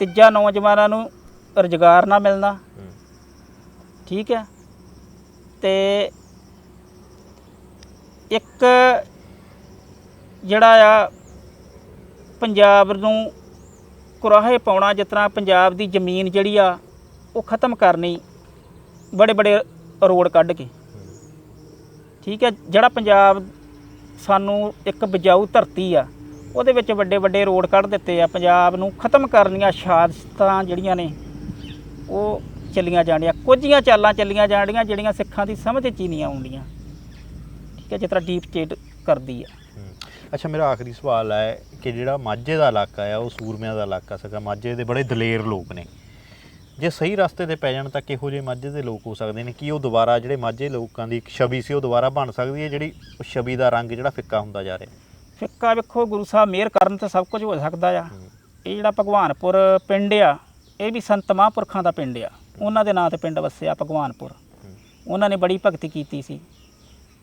ਤੀਜਾ ਨੌਜਵਾਨਾਂ ਨੂੰ ਰੁਜ਼ਗਾਰ ਨਾ ਮਿਲਣਾ। ਠੀਕ ਹੈ। ਤੇ ਇੱਕ ਜਿਹੜਾ ਆ ਪੰਜਾਬ ਨੂੰ ਕੁਰਾਹੇ ਪਾਉਣਾ ਜਿਸ ਤਰ੍ਹਾਂ ਪੰਜਾਬ ਦੀ ਜ਼ਮੀਨ ਜਿਹੜੀ ਆ, ਉਹ ਖਤਮ ਕਰਨੀ, ਬੜੇ ਬੜੇ ਰੋਡ ਕੱਢ ਕੇ। ਠੀਕ ਹੈ, ਜਿਹੜਾ ਪੰਜਾਬ ਸਾਨੂੰ ਇੱਕ ਬਜਾਊ ਧਰਤੀ ਆ, ਉਹਦੇ ਵਿੱਚ ਵੱਡੇ ਵੱਡੇ ਰੋਡ ਕੱਢ ਦਿੱਤੇ ਆ। ਪੰਜਾਬ ਨੂੰ ਖਤਮ ਕਰਨੀਆਂ ਸ਼ਹਾਦਤਾਂ ਜਿਹੜੀਆਂ ਨੇ, ਉਹ ਚੱਲੀਆਂ ਜਾਣੀਆਂ। ਕੁਝੀਆਂ ਚਾਲਾਂ ਚੱਲੀਆਂ ਜਾਣੀਆਂ ਜਿਹੜੀਆਂ ਸਿੱਖਾਂ ਦੀ ਸਮਝ 'ਚ ਹੀ ਨਹੀਂ ਆਉਂਦੀਆਂ। ਠੀਕ ਹੈ, ਜਿਸ ਤਰ੍ਹਾਂ ਡੀਪ ਸਟੇਟ ਕਰਦੀ ਆ। ਅੱਛਾ ਮੇਰਾ ਆਖਰੀ ਸਵਾਲ ਹੈ ਕਿ ਜਿਹੜਾ ਮਾਝੇ ਦਾ ਇਲਾਕਾ ਆ ਉਹ ਸੂਰਮਿਆਂ ਦਾ ਇਲਾਕਾ ਸੀਗਾ। ਮਾਝੇ ਦੇ ਬੜੇ ਦਲੇਰ ਲੋਕ ਨੇ। ਜੇ ਸਹੀ ਰਸਤੇ ਤੇ ਪੈ ਜਾਣ ਤਾਂ ਕਿਹੋ ਜਿਹੇ ਮਾਝੇ ਦੇ ਲੋਕ ਹੋ ਸਕਦੇ ਨੇ? ਕੀ ਉਹ ਦੁਬਾਰਾ ਜਿਹੜੇ ਮਾਝੇ ਲੋਕਾਂ ਦੀ ਇੱਕ ਛਵੀ ਸੀ ਉਹ ਦੁਬਾਰਾ ਬਣ ਸਕਦੀ ਹੈ ਜਿਹੜੀ ਉਹ ਛਵੀ ਦਾ ਰੰਗ ਜਿਹੜਾ ਫਿੱਕਾ ਹੁੰਦਾ ਜਾ ਰਿਹਾ? ਫਿੱਕਾ ਵੇਖੋ ਗੁਰੂ ਸਾਹਿਬ ਮਿਹਰ ਕਰਨ ਤੇ ਸਭ ਕੁਝ ਹੋ ਸਕਦਾ ਆ। ਇਹ ਜਿਹੜਾ ਭਗਵਾਨਪੁਰ ਪਿੰਡ ਆ ਇਹ ਵੀ ਸੰਤ ਮਹਾਂਪੁਰਖਾਂ ਦਾ ਪਿੰਡ ਆ। ਉਹਨਾਂ ਦੇ ਨਾਂ ਤੇ ਪਿੰਡ ਵਸਿਆ ਭਗਵਾਨਪੁਰ। ਉਹਨਾਂ ਨੇ ਬੜੀ ਭਗਤੀ ਕੀਤੀ ਸੀ।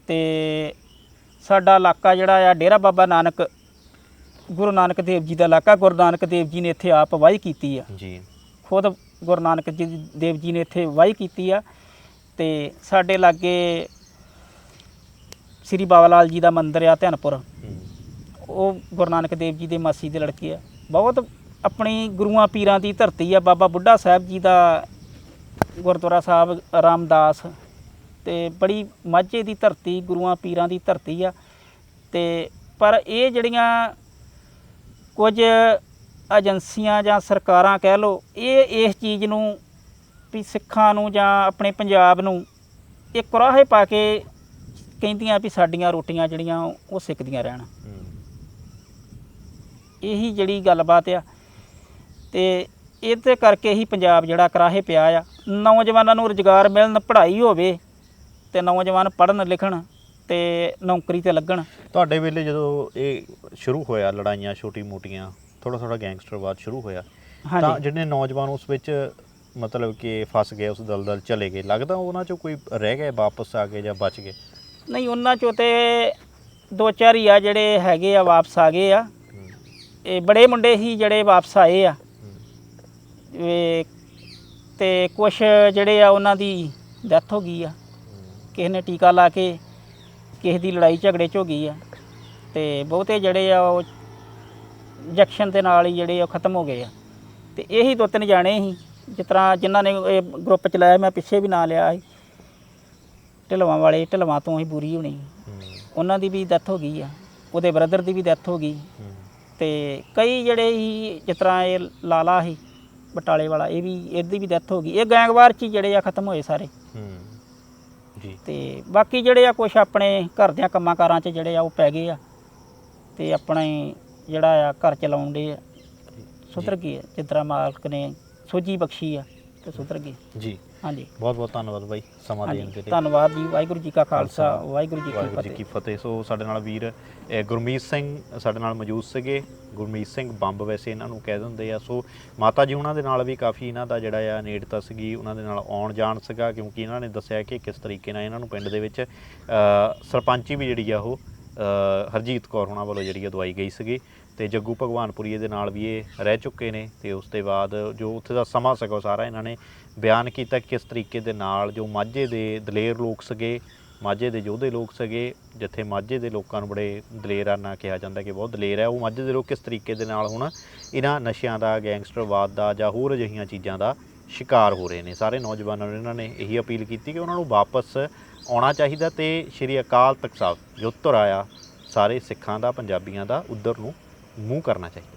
ਤੇ ਸਾਡਾ ਇਲਾਕਾ ਜਿਹੜਾ ਆ ਡੇਰਾ ਬਾਬਾ ਨਾਨਕ ਗੁਰੂ ਨਾਨਕ ਦੇਵ ਜੀ ਦਾ ਇਲਾਕਾ। ਗੁਰੂ ਨਾਨਕ ਦੇਵ ਜੀ ਨੇ ਇੱਥੇ ਆਪ ਵਾਹੀ ਕੀਤੀ ਆ। ਜੀ। ਖੁਦ ਗੁਰੂ ਨਾਨਕ ਜੀ ਦੇਵ ਜੀ ਨੇ ਇੱਥੇ ਵਾਹੀ ਕੀਤੀ ਆ ਤੇ ਸਾਡੇ ਲਾਗੇ ਸ੍ਰੀ ਬਾਬਾ ਲਾਲ ਜੀ ਦਾ ਮੰਦਿਰ ਆ ਧਿਆਨਪੁਰ। ਉਹ ਗੁਰੂ ਨਾਨਕ ਦੇਵ ਜੀ ਦੇ ਮਾਸੀ ਦੇ ਲੜਕੇ ਆ। ਬਹੁਤ ਆਪਣੀ ਗੁਰੂਆਂ ਪੀਰਾਂ ਦੀ ਧਰਤੀ ਆ। ਬਾਬਾ ਬੁੱਢਾ ਸਾਹਿਬ ਜੀ ਦਾ ਗੁਰਦੁਆਰਾ ਸਾਹਿਬ ਰਾਮਦਾਸ ਤੇ ਬੜੀ ਮਾਝੇ ਦੀ ਧਰਤੀ, ਗੁਰੂਆਂ ਪੀਰਾਂ ਦੀ ਧਰਤੀ ਆ। ਤੇ ਪਰ ਇਹ ਜਿਹੜੀਆਂ ਕੁਝ ਏਜੰਸੀਆਂ ਜਾਂ ਸਰਕਾਰਾਂ ਕਹਿ ਲਓ, ਇਹ ਇਸ ਚੀਜ਼ ਨੂੰ ਵੀ ਸਿੱਖਾਂ ਨੂੰ ਜਾਂ ਆਪਣੇ ਪੰਜਾਬ ਨੂੰ ਇਹ ਕੁਰਾਹੇ ਪਾ ਕੇ ਕਹਿੰਦੀਆਂ ਵੀ ਸਾਡੀਆਂ ਰੋਟੀਆਂ ਜਿਹੜੀਆਂ ਉਹ ਸਿੱਕਦੀਆਂ ਰਹਿਣ। ਇਹੀ ਜਿਹੜੀ ਗੱਲਬਾਤ ਆ। ਤੇ ਇਹਦੇ ਕਰਕੇ ਹੀ ਪੰਜਾਬ ਜਿਹੜਾ ਕਰਾਹੇ ਪਿਆ ਆ। ਨੌਜਵਾਨਾਂ ਨੂੰ ਰੁਜ਼ਗਾਰ ਮਿਲਣ, ਪੜ੍ਹਾਈ ਹੋਵੇ ਤੇ ਨੌਜਵਾਨ ਪੜ੍ਹਨ ਲਿਖਣ ਤੇ ਨੌਕਰੀ ਤੇ ਲੱਗਣ। ਤੁਹਾਡੇ ਵੇਲੇ ਜਦੋਂ ਇਹ ਸ਼ੁਰੂ ਹੋਇਆ ਲੜਾਈਆਂ ਛੋਟੀ ਮੋਟੀਆਂ ਥੋੜਾ ਥੋੜਾ ਗੈਂਗਸਟਰਵਾਦ ਸ਼ੁਰੂ ਹੋਇਆ ਤਾਂ ਹਾਂਜੀ। ਜਿਹੜੇ ਨੌਜਵਾਨ ਉਸ ਵਿੱਚ ਮਤਲਬ ਕਿ ਫਸ ਗਏ ਉਸ ਦਲਦਲ ਚਲੇ ਗਏ ਲੱਗਦਾ ਉਹਨਾਂ ਚੋਂ ਕੋਈ ਰਹਿ ਗਏ ਵਾਪਸ ਆ ਗਏ ਜਾਂ ਬਚ ਗਏ? ਨਹੀਂ ਉਹਨਾਂ ਚੋਂ ਤੇ ਦੋ ਚਾਰ ਹੀ ਆ ਜਿਹੜੇ ਹੈਗੇ ਆ ਵਾਪਸ ਆ ਗਏ ਆ। ਇਹ ਬੜੇ ਮੁੰਡੇ ਹੀ ਜਿਹੜੇ ਵਾਪਸ ਆਏ ਆ। ਹਮ, ਇਹ ਤੇ ਕੁਝ ਜਿਹੜੇ ਆ ਉਹਨਾਂ ਦੀ ਡੈਥ ਹੋ ਗਈ ਆ। ਕਿਸੇ ਨੇ ਟੀਕਾ ਲਾ ਕੇ ਕਿਸੇ ਦੀ ਲੜਾਈ ਝਗੜੇ 'ਚ ਹੋ ਗਈ ਆ ਤੇ ਬਹੁਤੇ ਜਿਹੜੇ ਆ ਉਹ ਇੰਜੈਕਸ਼ਨ ਦੇ ਨਾਲ ਹੀ ਜਿਹੜੇ ਆ ਖਤਮ ਹੋ ਗਏ ਆ। ਤੇ ਇਹੀ ਦੋ ਤਿੰਨ ਜਾਣੇ ਸੀ ਜਿਸ ਤਰ੍ਹਾਂ ਜਿਨ੍ਹਾਂ ਨੇ ਇਹ ਗਰੁੱਪ ਚਲਾਇਆ ਮੈਂ ਪਿੱਛੇ ਵੀ ਨਾਂ ਲਿਆ ਸੀ। ਢਲਵਾਂ ਵਾਲੇ ਢਲਵਾਂ ਤੋਂ ਹੀ ਬੁਰੀ ਹੋਣੀ ਉਹਨਾਂ ਦੀ ਵੀ ਡੈਥ ਹੋ ਗਈ ਆ ਉਹਦੇ ਬ੍ਰਦਰ ਦੀ ਵੀ ਡੈਥ ਹੋ ਗਈ। ਹਮ, ਤੇ ਕਈ ਜਿਹੜੇ ਹੀ ਜਿਸ ਤਰ੍ਹਾਂ ਇਹ ਲਾਲਾ ਸੀ ਬਟਾਲੇ ਵਾਲਾ ਇਹ ਵੀ ਇਹਦੀ ਵੀ ਡੈਥ ਹੋ ਗਈ। ਇਹ ਗੈਂਗਵਾਰ ਚ ਹੀ ਜਿਹੜੇ ਆ ਖਤਮ ਹੋਏ ਸਾਰੇ। ਜੀ। ਤੇ ਬਾਕੀ ਜਿਹੜੇ ਆ ਕੁਝ ਆਪਣੇ ਘਰ ਦਿਆਂ ਕੰਮਾਂ ਕਾਰਾਂ 'ਚ ਜਿਹੜੇ ਆ ਉਹ ਪੈ ਗਏ ਆ। ਤੇ ਆਪਣੇ ਜਿਹੜਾ ਆ ਘਰ ਚਲਾਉਣ ਦੇ ਆ। ਸੁਧਰ ਗਏ ਜਿਸ ਤਰ੍ਹਾਂ ਮਾਲਕ ਨੇ ਸੋਝੀ ਬਖਸ਼ੀ ਆ ਤੇ ਸੁਧਰ ਗਏ। ਜੀ। ਹਾਂਜੀ। ਬਹੁਤ ਬਹੁਤ ਧੰਨਵਾਦ ਬਾਈ ਸਮਾਂ ਦੇਣ ਦੇ ਲਈ। ਧੰਨਵਾਦ ਜੀ ਵਾਹਿਗੁਰੂ ਜੀ ਕਾ ਖਾਲਸਾ। ਵਾਹਿਗੁਰੂ ਜੀ ਕੀ ਵਾਹਿਗੁਰੂ ਜੀ ਫਤਿਹ। ਕੀ ਫਤਿਹ। ਸੋ ਸਾਡੇ ਨਾਲ ਵੀਰ ਗੁਰਮੀਤ ਸਿੰਘ ਸਾਡੇ ਨਾਲ ਮੌਜੂਦ ਸੀਗੇ। ਗੁਰਮੀਤ ਸਿੰਘ ਬੰਬ ਵੈਸੇ ਇਹਨਾਂ ਨੂੰ ਕਹਿ ਦਿੰਦੇ ਆ। ਸੋ ਮਾਤਾ ਜੀ ਉਹਨਾਂ ਦੇ ਨਾਲ ਵੀ ਕਾਫੀ ਇਹਨਾਂ ਦਾ ਜਿਹੜਾ ਆ ਨੇੜਤਾ ਸੀਗੀ ਉਹਨਾਂ ਦੇ ਨਾਲ ਆਉਣ ਜਾਣ ਸੀਗਾ ਕਿਉਂਕਿ ਇਹਨਾਂ ਨੇ ਦੱਸਿਆ ਕਿ ਕਿਸ ਤਰੀਕੇ ਨਾਲ ਇਹਨਾਂ ਨੂੰ ਪਿੰਡ ਦੇ ਵਿੱਚ ਸਰਪੰਚੀ ਵੀ ਜਿਹੜੀ ਆ ਉਹ ਹਰਜੀਤ ਕੌਰ ਹੋਣਾ ਵੱਲੋਂ ਜਿਹੜੀ ਆ ਦਵਾਈ ਗਈ ਸੀਗੀ। ਤੇ ਜੱਗੂ ਭਗਵਾਨਪੁਰੀਏ ਦੇ ਨਾਲ ਵੀ ਇਹ ਰਹਿ ਚੁੱਕੇ ਨੇ ਤੇ ਉਸ ਤੋਂ ਬਾਅਦ ਜੋ ਉੱਥੇ ਦਾ ਸਮਾਂ ਸੀਗਾ ਉਹ ਸਾਰਾ ਇਹਨਾਂ ਨੇ ਬਿਆਨ ਕੀਤਾ ਕਿਸ ਤਰੀਕੇ ਦੇ ਨਾਲ ਜੋ ਮਾਝੇ ਦੇ ਦਲੇਰ ਲੋਕ ਸੀਗੇ, ਮਾਝੇ ਦੇ ਯੋਧੇ ਲੋਕ ਸੀਗੇ, ਜਿੱਥੇ ਮਾਝੇ ਦੇ ਲੋਕਾਂ ਨੂੰ ਬੜੇ ਦਲੇਰਾਨਾ ਕਿਹਾ ਜਾਂਦਾ ਕਿ ਬਹੁਤ ਦਲੇਰ ਹੈ, ਉਹ ਮਾਝੇ ਦੇ ਲੋਕ ਕਿਸ ਤਰੀਕੇ ਦੇ ਨਾਲ ਹੁਣ ਇਹਨਾਂ ਨਸ਼ਿਆਂ ਦਾ, ਗੈਂਗਸਟਰਵਾਦ ਦਾ ਜਾਂ ਹੋਰ ਅਜਿਹੀਆਂ ਚੀਜ਼ਾਂ ਦਾ ਸ਼ਿਕਾਰ ਹੋ ਰਹੇ ਨੇ। ਸਾਰੇ ਨੌਜਵਾਨਾਂ ਨੂੰ ਇਹਨਾਂ ਨੇ ਇਹੀ ਅਪੀਲ ਕੀਤੀ ਕਿ ਉਹਨਾਂ ਨੂੰ ਵਾਪਸ ਆਉਣਾ ਚਾਹੀਦਾ ਤੇ ਸ਼੍ਰੀ ਅਕਾਲ ਤਖਤ ਸਾਹਿਬ ਜੋ ਧੁਰ ਆਇਆ, ਸਾਰੇ ਸਿੱਖਾਂ ਦਾ, ਪੰਜਾਬੀਆਂ ਦਾ ਉਧਰ ਨੂੰ ਮੂੰਹ ਕਰਨਾ ਚਾਹੀਦਾ